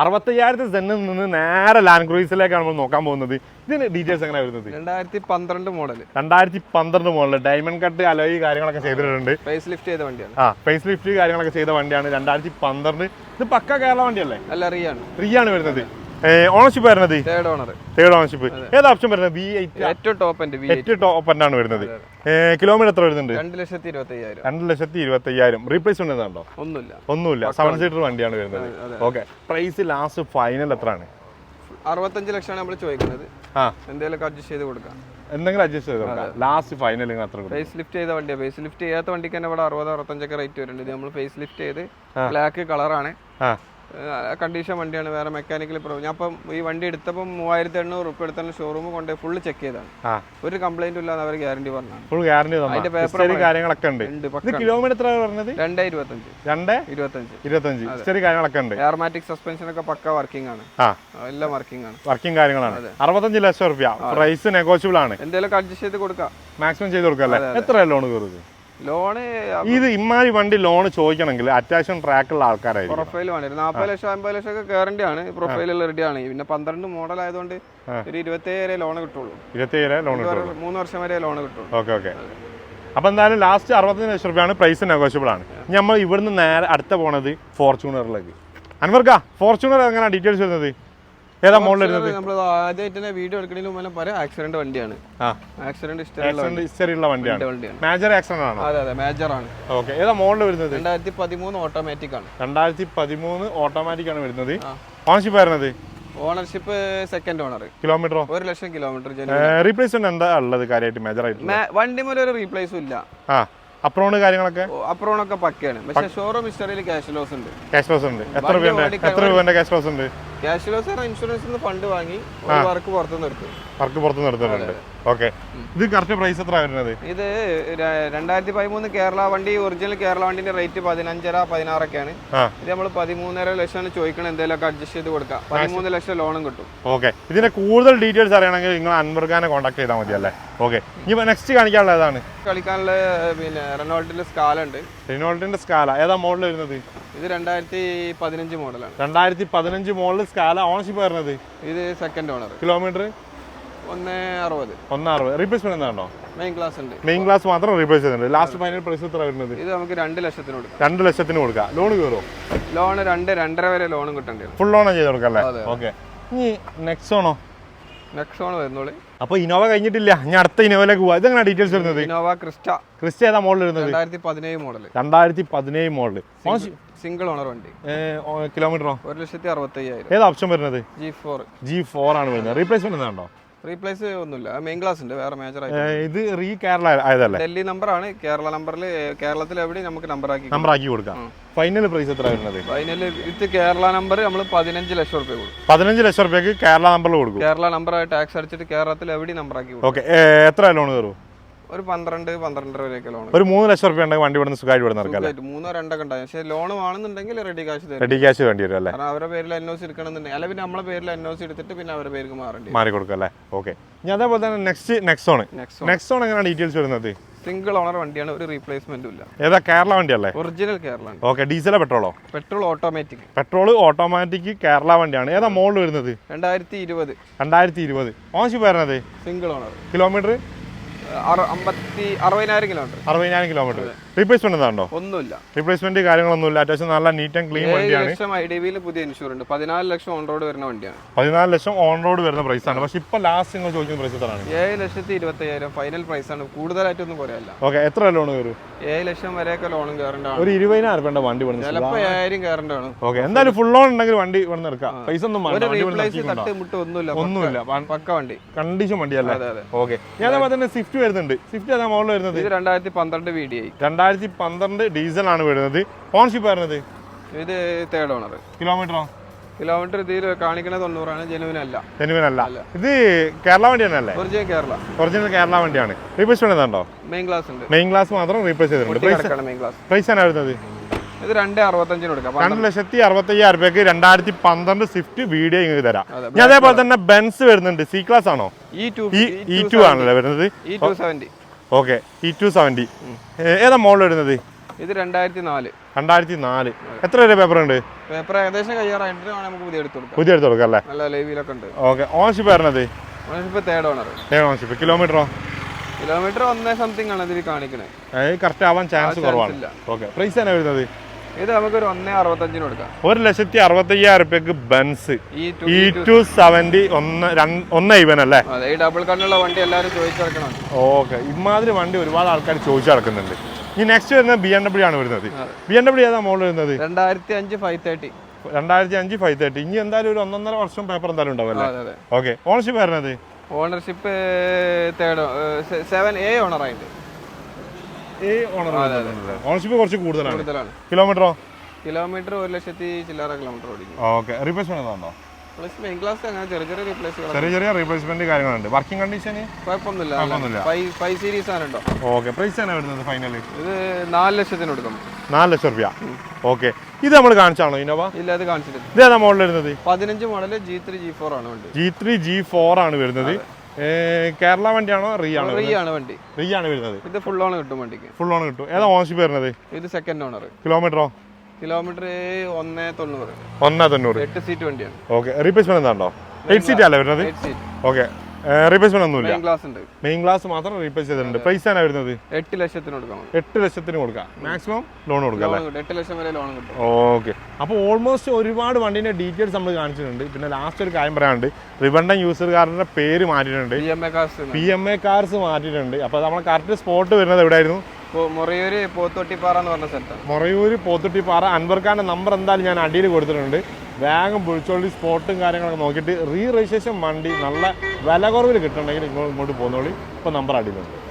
അറുപത്തയ്യായിരത്തി സെന്നിൽ നിന്ന് നേരെ ലാൻഡ് ക്രൂയിസിലേക്കാണ് നമ്മൾ നോക്കാൻ പോകുന്നത്. ഇതിന് ഡീറ്റെയിൽസ് എങ്ങനെ വരുന്നത്? രണ്ടായിരത്തി പന്ത്രണ്ട് മോഡൽ രണ്ടായിരത്തി പന്ത്രണ്ട് മോഡൽ ഡയമണ്ട് കട്ട് അലോയി കാര്യങ്ങളൊക്കെ ചെയ്തിട്ടുണ്ട്. ഫേസ് ലിഫ്റ്റ് ചെയ്ത വണ്ടിയാണ്. ആ ഫേസ് ലിഫ്റ്റ് കാര്യങ്ങളൊക്കെ ചെയ്ത വണ്ടിയാണ് രണ്ടായിരത്തി പന്ത്രണ്ട്. ഇത് പക്ക കേരള വണ്ടിയല്ലേ? അല്ല റിയാണ്. റിയാണ് വരുന്നത്. ഓണർഷിപ്പ് വരുന്നത്? തേർഡ് ഓണർ തേർഡ് ഓണർഷിപ്പ് ഏത് ഓപ്ഷൻ വരുന്നത്? വി ഏറ്റവും ടോപ്പ് എന്റെ വി എറ്റ് ടോപ്പ് ആണ് വരുന്നത്. കിലോമീറ്റർ എത്ര വരുന്നുണ്ട്? രണ്ട് ലക്ഷത്തി ഇരുപത്തി അയ്യായിരം രണ്ട് ലക്ഷത്തി ഇരുപത്തി അയ്യായിരം റീപ്ലേസ്മെന്റ് ഉണ്ടോ ഒന്നുമില്ല. ഒന്നുമില്ല സെവൻ സീറ്റർ വണ്ടിയാണ് വരുന്നത്. ഓക്കെ പ്രൈസ് ലാസ്റ്റ് ഫൈനൽ എത്രയാണ്? അറുപത്തഞ്ച് ലക്ഷമാണ് നമ്മൾ ചോദിക്കുന്നത്. ആ. എന്തെങ്കിലും അഡ്ജസ്റ്റ് ചെയ്ത് കൊടുക്കാം. എന്തെങ്കിലും അഡ്ജസ്റ്റ് ചെയ്ത് കൊടുക്കാം. ലാസ്റ്റ് ഫൈനൽ അത്ര ഫേസ് ലിഫ്റ്റ് ചെയ്ത വണ്ടിയാണ് ഫേസ് ലിഫ്റ്റ് ചെയ്യാത്ത വണ്ടിക്ക് തന്നെ ഇവിടെ അറുപത് അറുപത്തഞ്ചൊക്കെ റേറ്റ് വരുന്നുണ്ട്. നമ്മൾ ഫേസ് ലിഫ്റ്റ് ചെയ്ത് ബ്ലാക്ക് കളറാണ് കണ്ടീഷൻ വണ്ടിയാണ്. വേറെ മെക്കാനിക്കൽ പ്രോബ്ലം ഞാൻ അപ്പം ഈ വണ്ടി എടുത്തപ്പോൾ മൂവായിരത്തി എണ്ണൂറ് റുപ്യ എടുത്ത ഷോറൂം കൊണ്ട് ഫുള്ള് ചെക്ക് ചെയ്താണ് ഒരു കംപ്ലൈന്റും ഇല്ലാന്ന് അവർ ഗ്യാരണ്ടി പറഞ്ഞാണ് ഫുൾ ഗ്യാരണ്ടി അതിന്റെ പേപ്പർ കാര്യങ്ങളൊക്കെ ഉണ്ട്. കിലോമീറ്റർ എത്ര പറഞ്ഞത്? രണ്ടേ ഇരുപത്തഞ്ച്. രണ്ടേ ഇരുപത്തഞ്ച്. ഇരുപത്തഞ്ച്. ഹിസ്റ്ററി കാര്യങ്ങളൊക്കെ ഉണ്ട്. എയർമാറ്റിക് സസ്പെൻഷൻ ഒക്കെ പക്ക വർക്കിംഗ് ആണ്. എല്ലാം വർക്കിംഗ് ആണ്. വർക്കിംഗ് കാര്യങ്ങളാണ്. അറുപത്തഞ്ച് ലക്ഷം റുപ്യ പ്രൈസ് നെഗോഷ്യബിൾ ആണ്. എന്തെങ്കിലും അഡ്ജസ്റ്റ് ചെയ്ത് കൊടുക്കാം. മാക്സിമം ചെയ്ത് കൊടുക്കാം അല്ലേ? എത്ര ലോൺ കയറുന്നത് ലോണ് ഇത് ഇമാരി വണ്ടി ലോൺ ചോദിക്കണമെങ്കിൽ അത്യാവശ്യം ട്രാക്കുള്ള ആൾക്കാരായിരിക്കും. പ്രൊഫൈൽ വേണം നാൽപ്പത് ലക്ഷം അമ്പത് ലക്ഷം ഒക്കെ കയറേണ്ടി ആണ് പ്രൊഫൈൽ റെഡി ആണ്. പിന്നെ പന്ത്രണ്ട് മോഡൽ ആയതുകൊണ്ട് ഒരു ഇരുപത്തേഴ് വരെ ലോൺ കിട്ടുള്ളൂ. ഇരുപത്തേഴ് ലോൺ മൂന്ന് വർഷം വരെ ലോൺ കിട്ടുള്ളൂ. ഓക്കെ ഓക്കെ അപ്പോൾ എന്തായാലും ലാസ്റ്റ് അറുപത്തഞ്ച് ലക്ഷം രൂപയാണ് പ്രൈസ് നെഗോഷ്യബിൾ ആണ്. നമ്മൾ ഇവിടുന്ന് നേരെ അടുത്ത പോണത് ഫോർച്യൂണറിലേക്ക് അൻവർക്ക ഫോർച്യൂണർ എങ്ങനെയാണ് ഡീറ്റെയിൽസ് വരുന്നത്? ഏതാ മോഡൽ നമ്മൾ ആദ്യമായിട്ട് തന്നെ വീഡിയോ എടുക്കണതിന് മുമ്പ് പറയാം. ആക്സിഡന്റ് വണ്ടിയാണ്. ആക്സിഡന്റ് ഹിസ്റ്ററി ഉള്ള വണ്ടിയാണ്. മേജർ ആക്സിഡന്റ് ആണോ? അതെ അതെ. മേജർ ആണ്. ഓക്കെ ഏതാ മോഡൽ വരുന്നത്? രണ്ടായിരത്തി പതിമൂന്ന് ഓട്ടോമാറ്റിക് ആണ്. രണ്ടായിരത്തി പതിമൂന്ന് ഓട്ടോമാറ്റിക് ആണ് വരുന്നത്. ഓണർഷിപ്പ് വരുന്നത് ഓണർഷിപ്പ് സെക്കൻഡ് ഓണർ കിലോമീറ്റർ ഒരു ലക്ഷം കിലോമീറ്റർ റീപ്ലേസ്മെന്റ് എന്താ ഉള്ളത്? കാര്യമായിട്ട് മേജർ ആയിട്ട് വണ്ടി മൂലം ഒരു റീപ്ലേസും ഇല്ല. ആ. അപ്രോണ് കാര്യങ്ങളൊക്കെ? അപ്രോണൊക്കെ പക്കയാണ്. പക്ഷെ ഷോറൂം ഹിസ്റ്ററിയിൽ ക്യാഷ് ലോസ് ഉണ്ട്. ക്യാഷ് ലോസ് ഉണ്ട്. എത്ര രൂപ എത്ര രൂപന്റെ ക്യാഷ് ലോസ് ഉണ്ട്? ക്യാഷ് ലോസ് ഇൻഷുറൻസിൽ ഫണ്ട് വാങ്ങി ഒരു വർക്ക് പുറത്തുനിന്ന് എടുത്തു. വർക്ക് പുറത്തുനിന്ന് എടുത്തിട്ടുണ്ട് ഓക്കെ ഇത് കറക്റ്റ് പ്രൈസ് എത്ര വരുന്നത്? ഇത് രണ്ടായിരത്തി പതിമൂന്ന് കേരള വണ്ടി ഒറിജിനൽ കേരള വണ്ടിന്റെ റേറ്റ് പതിനഞ്ചര പതിനാറൊക്കെയാണ്. ഇത് നമ്മൾ പതിമൂന്നര ലക്ഷമാണ് ചോദിക്കണം എന്തെങ്കിലുമൊക്കെ അഡ്ജസ്റ്റ് ചെയ്ത് കൊടുക്കാം. പതിമൂന്ന് ലക്ഷം ലോണും കിട്ടും. ഓക്കെ ഇതിന്റെ കൂടുതൽ ഡീറ്റെയിൽസ് അറിയണമെങ്കിൽ നിങ്ങൾ അൻവർ ഖാനെ കോൺടാക്ട് ചെയ്താൽ മതി അല്ലേ ഓക്കെ ഇനി നെക്സ്റ്റ് കാണിക്കാനുള്ള ഏതാണ്? കളിക്കാനുള്ള പിന്നെ റെനോൾട്ടിന്റെ സ്കാല ഉണ്ട് റിനോൾട്ടിന്റെ സ്കാല. ഏതാ മോഡൽ വരുന്നത്? ഇത് രണ്ടായിരത്തി പതിനഞ്ച് മോഡലാണ് രണ്ടായിരത്തി പതിനഞ്ച് മോഡൽ സ്കാല ഓണർഷിപ്പ് വരുന്നത്? ഇത് സെക്കൻഡ് ഓണർ കിലോമീറ്റർ ഒന്ന് അറുപത്. ഒന്ന് അറുപത്. റീപ്ലേസ്മെന്റ് എന്താണോ? മെയിൻ ക്ലാസ് ഉണ്ട്. മെയിൻ ക്ലാസ് മാത്രം റീപ്ലേസ് ചെയ്യുന്നുണ്ട്. ലാസ്റ്റ് ഫൈനൽ പ്രൈസ് എത്ര വരുന്നത്? ഇത് നമുക്ക് രണ്ട് ലക്ഷത്തിന് കൊടുക്കാം. രണ്ട് ലക്ഷത്തിന് കൊടുക്കാം. ലോൺ കയറുമോ ലോൺ രണ്ട് രണ്ടര വരെ ലോണും കിട്ടേണ്ടി വരും. ഫുൾ ലോണാണ് ചെയ്ത് കൊടുക്കാം അല്ലേ? ഓക്കെ ഇനി നെക്സോണോ നെക്സോൺ വരുന്നോളി. അപ്പോൾ ഇനോവ കഴിഞ്ഞിട്ടില്ല. ഞാൻ അടുത്ത ഇനോവയിലേക്ക് പോവാ. ഇതെങ്ങനെ ഡീറ്റെയിൽസ് വരുന്നത്? Innova Crysta. ക്രിസ്റ്റ ഏതാ മോഡൽ വരുന്നത്? രണ്ടായിരത്തി പതിനേഴ് മോഡൽ രണ്ടായിരത്തി പതിനേഴ് മോഡൽ സിംഗിൾ ഓണർ വണ്ടി. കിലോമീറ്ററോ ഒരു ലക്ഷത്തി അറുപത്തി ഏതാ ഓപ്ഷൻ വരുന്നത്? ജി ഫോർ ജി ഫോർ ആണ് വരുന്നത്. റീപ്ലേസ്മെന്റ് എന്താണോ റീപ്ലേസ് ഒന്നുമില്ല. മെയിൻ ക്ലാസ് ഉണ്ട് വേറെ മേജർ ഇത് റീ കേരള ആയതല്ലേ? ഡൽഹി നമ്പറാണ് കേരള നമ്പറിൽ കേരളത്തിൽ എവിടെ നമുക്ക് നമ്പർ ആക്കി നമ്പർ ആക്കി കൊടുക്കാം. ഫൈനൽ പ്രൈസ് എത്ര വരുന്നത്? ഫൈനൽ വിത്ത് കേരള നമ്പർ നമ്മൾ പതിനഞ്ച് ലക്ഷം റുപ്യ കൊടുക്കും. പതിനഞ്ച് ലക്ഷം റുപ്യക്ക് കേരള നമ്പറിൽ കൊടുക്കും. കേരള നമ്പർ ടാക്സ് അടിച്ചിട്ട് കേരളത്തിൽ എവിടെ നമ്പർ ആക്കി കൊടുക്കും? ഓക്കെ എത്ര ലോൺ കയറും ഒരു പന്ത്രണ്ട് പന്ത്രണ്ടര വരെയൊക്കെ ലോൺ ഒരു മൂന്ന് ലക്ഷം റുപ്യ ഉണ്ടെങ്കിൽ വണ്ടി ഇവിടുന്ന് സുഖമായിട്ട് ഇവിടെ നിൽക്കാം മൂന്നോ രണ്ടൊക്കെ ഉണ്ടായി പക്ഷേ ലോൺ വേണമെന്നുണ്ടെങ്കിൽ റെഡി കാശ് തരും. റെഡി ക്യാഷ് വേണ്ടി വരും അല്ലേ? കാരണം അവരുടെ പേരിൽ എൻ ഒ സി എടുക്കണമെന്നുണ്ടെങ്കിൽ അല്ല പിന്നെ നമ്മളെ പേരിൽ എൻ ഒ സി എടുത്തിട്ട് പിന്നെ അവരുടെ പേർക്ക് മാറേണ്ടി മാറി കൊടുക്കും അല്ലേ? ഓക്കെ ഞാൻ അതേപോലെ തന്നെ നെക്സ്റ്റ് നെക്സോൺ നെക്സ്റ്റ് നെക്സോൺ എങ്ങനെയാണ് ഡീറ്റെയിൽസ് വരുന്നത്? സിംഗിൾ ഓണർ വണ്ടിയാണ് ഒരു റീപ്ലേസ്മെന്റും ഇല്ല. ഏതാ കേരള വണ്ടിയല്ലേ? ഒറിജിനൽ കേരള ഓക്കെ ഡീസലോ പെട്രോളോ petrol automatic petrol automatic Kerala വണ്ടിയാണ്. ഏതാ മോളിൽ വരുന്നത്? രണ്ടായിരത്തി ഇരുപത്. രണ്ടായിരത്തി ഇരുപത്. ഓൺഷിപ്പ് വരുന്നത് സിംഗിൾ ഓണർ കിലോമീറ്റർ അമ്പത്തി അറുപതിനായിരം കിലോമീറ്റർ. അറുപതിനായിരം കിലോമീറ്റർ. റീപ്ലേസ്മെന്റ് എന്താണോ? ഒന്നുമില്ല. റീപ്ലേസ്മെന്റ് കാര്യങ്ങളൊന്നുമില്ല. അത്യാവശ്യം നല്ല നീറ്റ് ആൻഡ് ക്ലീൻ വണ്ടിയാണ്. ലക്ഷം ഐ ഡി പുതിയ ഇൻഷുറൻസ് പതിനാല് ലക്ഷം ഓൺ റോഡ് വരുന്ന വണ്ടിയാണ്. പതിനാല് ലക്ഷം ഓൺ റോഡ് വരുന്ന പ്രൈസ് ആണ്. പക്ഷെ ഇപ്പൊ ലാസ്റ്റ് നിങ്ങൾ ചോദിക്കുന്ന പ്രൈസ് എത്രയാണ്? ഏഴ് ലക്ഷത്തി ഇരുപത്തി അയ്യായിരം ഫൈനൽ പ്രൈസ് ആണ്. കൂടുതലായിട്ടൊന്നും കുറയല്ല. ഓക്കെ എത്ര ലോൺ വരും? ഏഴ് ലക്ഷം വരെയൊക്കെ ലോണും കയറേണ്ടതാണ് ഒരു ഇരുപതിനായിരം രൂപ വണ്ടി ഇവിടെ ചിലപ്പോൾ ഏഴായിരം കയറേണ്ടതാണ് ഓക്കെ എന്തായാലും ഫുൾ ലോൺ ഉണ്ടെങ്കിൽ വണ്ടി ഇവിടെ എടുക്കാം. പൈസ ഒന്നും ഒന്നുമില്ല. ഒന്നുമില്ല. പക്ക- വണ്ടി. കണ്ടീഷൻ വണ്ടിയല്ലേ? ഓക്കെ ഞാൻ തന്നെ സ്വിഫ്റ്റ് വരുന്നുണ്ട്. സ്വിഫ്റ്റ് ഏതാ മോഡൽ വരുന്നത്? ഇത് രണ്ടായിരത്തി പന്ത്രണ്ട് വി ഡി ഐ രണ്ടായിരത്തി പന്ത്രണ്ട് ഡീസൽ ആണ് വരുന്നത്. ഓൺഷിപ്പ് വരുന്നത്? ഇത് തേർഡ് ഓണർ കിലോമീറ്ററോ കിലോമീറ്റർ ഇതിൽ കാണിക്കണ തൊണ്ണൂറാണ്. ജെനുവിൻ അല്ല. ജെനുവിൻ അല്ല. ഇത് കേരള വണ്ടി തന്നെയല്ലേ? ഒറിജിനൽ കേരള. ഒറിജിനൽ കേരള വണ്ടിയാണ്. റീപ്ലേസ് വേണ്ടതുണ്ടോ മെയിൻ ക്ലാസ് ഉണ്ട്. മെയിൻ ക്ലാസ് മാത്രം റീപ്ലേസ് ചെയ്തിട്ടുണ്ട്. പ്രൈസ് ആണ് വരുന്നത്? ഇത് രണ്ട് അറുപത്തഞ്ചിന് കൊടുക്കാം. രണ്ട് ലക്ഷത്തി അറുപത്തയ്യായിരം രൂപയ്ക്ക് രണ്ടായിരത്തി പന്ത്രണ്ട് സ്വിഫ്റ്റ് വീഡിയോ ഇങ്ങനെ തരാം. ഞാൻ അതേപോലെ തന്നെ ബെൻസ് വരുന്നുണ്ട്. സി ക്ലാസ് ആണോ? ഇ ടു ഈ ഇ ടു ആണല്ലേ വരുന്നത്? Two okay E two seventy ഏതാ മോഡൽ വരുന്നത്? ഇത് രണ്ടായിരത്തി നാല് രണ്ടായിരത്തി നാല് എത്ര വരെ പേപ്പർ ഉണ്ട്? പേപ്പർ ഏകദേശം കയ്യാറായിട്ട് വേണം നമുക്ക് പുതിയ എടുത്തു കൊടുക്കാം. പുതിയ എടുത്ത് കൊടുക്കാം അല്ലേ? നല്ല ലൈവിലൊക്കെ ഉണ്ട്. ഓക്കെ ഓണർഷിപ്പ് വരുന്നത് ownership third owner third ownership കിലോമീറ്ററോ kilometre ഒന്നേ സംതിങ് ആണ് ഇതിൽ കാണിക്കണേ. കറക്റ്റ് ആവാൻ ചാൻസ് കുറവാണ്. ഓക്കെ പ്രൈസ് തന്നെ വരുന്നത്? ഇത് നമുക്കൊരു ഒന്നേ അറുപത്തഞ്ചിന് കൊടുക്കാം. ഒരു ലക്ഷത്തി അറുപത്തയ്യായിരം റുപ്യക്ക് ബെൻസ്. ഇ ടു സെവന്റി ഒന്ന് ഒന്ന് ഇവൻ അല്ലേ? ഈ ഡബിൾ കണ്ണുള്ള വണ്ടി എല്ലാവരും ചോദിച്ചിറക്കണം ഓക്കെ. ഇമാതിരി വണ്ടി ഒരുപാട് ആൾക്കാർ ചോദിച്ചു നടക്കുന്നുണ്ട്. ഈ നെക്സ്റ്റ് വരുന്നത് ബി എം ഡബ്ല്യൂ ആണ് വരുന്നത്. ബി എം ഡബ്ല്യൂ ഏതാ മോഡൽ വരുന്നത്? രണ്ടായിരത്തി അഞ്ച് ഫൈവ് തേർട്ടി രണ്ടായിരത്തി അഞ്ച് ഫൈവ് തേർട്ടി ഇനി എന്തായാലും ഒരു ഒന്നൊന്നര വർഷം പേപ്പർ എന്തായാലും ഉണ്ടാവും അല്ലേ? ഓക്കെ. ഓണർഷിപ്പ് വരുന്നത് ഓണർഷിപ്പ് തേർഡ് സെവൻ എ ഓണറായിട്ട് ഈ ഓണർ ഓണർഷിപ്പ് കുറച്ച് കൂടുതലാണ്. കിലോമീറ്ററോ കിലോമീറ്റർ ഒരു ലക്ഷത്തി ചില്ലറ കിലോമീറ്റർ ഓടിക്കും. ഓക്കെ റീപ്ലേസ്മെന്റ് ഉണ്ടോ ചെറിയ ചെറിയ റീപ്ലേസ്മെന്റ് കാര്യങ്ങളുണ്ട്. വർക്കിംഗ് കണ്ടീഷൻ കുഴപ്പമൊന്നുമില്ല. സീരീസ് ആണ് കേട്ടോ ഓക്കെ പ്രൈസ് വരുന്നത് ഫൈനലി ഇത് നാല് ലക്ഷത്തിന് കൊടുക്കും. നാല് ലക്ഷം റുപ്യ. ഓക്കെ ഇത് നമ്മൾ കാണിച്ചാണോ ഇന്നോവ? ഇല്ല അത് കാണിച്ചിട്ടില്ല. ഇതേതാ മോഡൽ വരുന്നത്? പതിനഞ്ച് model G three G four ആണ് ജി ത്രീ ജി ഫോർ ആണ് വരുന്നത്. കേരള വണ്ടിയാണോ റീ ആണ് റീ ആണ് വണ്ടി. റീ ആണ് വരുന്നത്. ഇത് ഫുൾ ഓൺ കിട്ടും വണ്ടിക്ക്. ഫുൾ ഓൺ കിട്ടും. ഏതാ ഓണർഷിപ്പ് വരുന്നത്? ഇത് സെക്കൻഡ് ഓണർ കിലോമീറ്ററോ? കിലോമീറ്റർ ഒന്നേ തൊണ്ണൂറ്. ഒന്നാ തൊണ്ണൂറ്. എട്ട് സീറ്റ് വണ്ടിയാണ്. ഓക്കെ റീപ്ലേസ്മെന്റ് എന്താണോ? എയ്റ്റ് സീറ്റ് അല്ലേ വരുന്നത്? ഓക്കെ റീപ്ലേസ്മെന്റ് ഒന്നുമില്ല. മെയിൻ ക്ലാസ് ഉണ്ട്. മെയിൻ ക്ലാസ് മാത്രം റീപ്ലേസ് ചെയ്തിട്ടുണ്ട്. പ്രൈസ് ആണ് വരുന്നത്? എട്ട് ലക്ഷത്തിന് കൊടുക്കാം എട്ട് ലക്ഷത്തിന് കൊടുക്കാം. മാക്സിമം ലോൺ കൊടുക്കാം എട്ട് ലക്ഷം വരെ ലോൺ കിട്ടും. ഓക്കെ അപ്പോൾ ഓൾമോസ്റ്റ് ഒരുപാട് വണ്ടിന്റെ ഡീറ്റെയിൽസ് നമ്മൾ കാണിച്ചിട്ടുണ്ട്. പിന്നെ ലാസ്റ്റ് ഒരു കാര്യം പറയാനുണ്ട്. റിബണ്ടൻ യൂസർ കാറിന്റെ പേര് മാറ്റിയിട്ടുണ്ട്. പി എം എ കാർസ് മാറ്റിയിട്ടുണ്ട്. അപ്പോൾ നമ്മൾ കറക്റ്റ് സ്പോട്ട് വരുന്നത് എവിടെയായിരുന്നു? മുറയൂര് പോത്തൊട്ടിപ്പാറ എന്ന് പറഞ്ഞ സ്ഥലത്താണ് മൊറയൂർ പോത്തുട്ടിപ്പാറ. അൻവർ ഖാന്റെ നമ്പർ എന്തായാലും ഞാൻ അടിയിൽ കൊടുത്തിട്ടുണ്ട്. വേഗം വിളിച്ചോളി സ്പോട്ടും കാര്യങ്ങളൊക്കെ നോക്കിയിട്ട് റീ രജിസ്ട്രേഷൻ വണ്ടി നല്ല വില കുറവിൽ കിട്ടണമെങ്കിൽ ഇങ്ങോട്ട് പോകുന്നോളി ഇപ്പോൾ നമ്പർ അടിയിലുണ്ട്.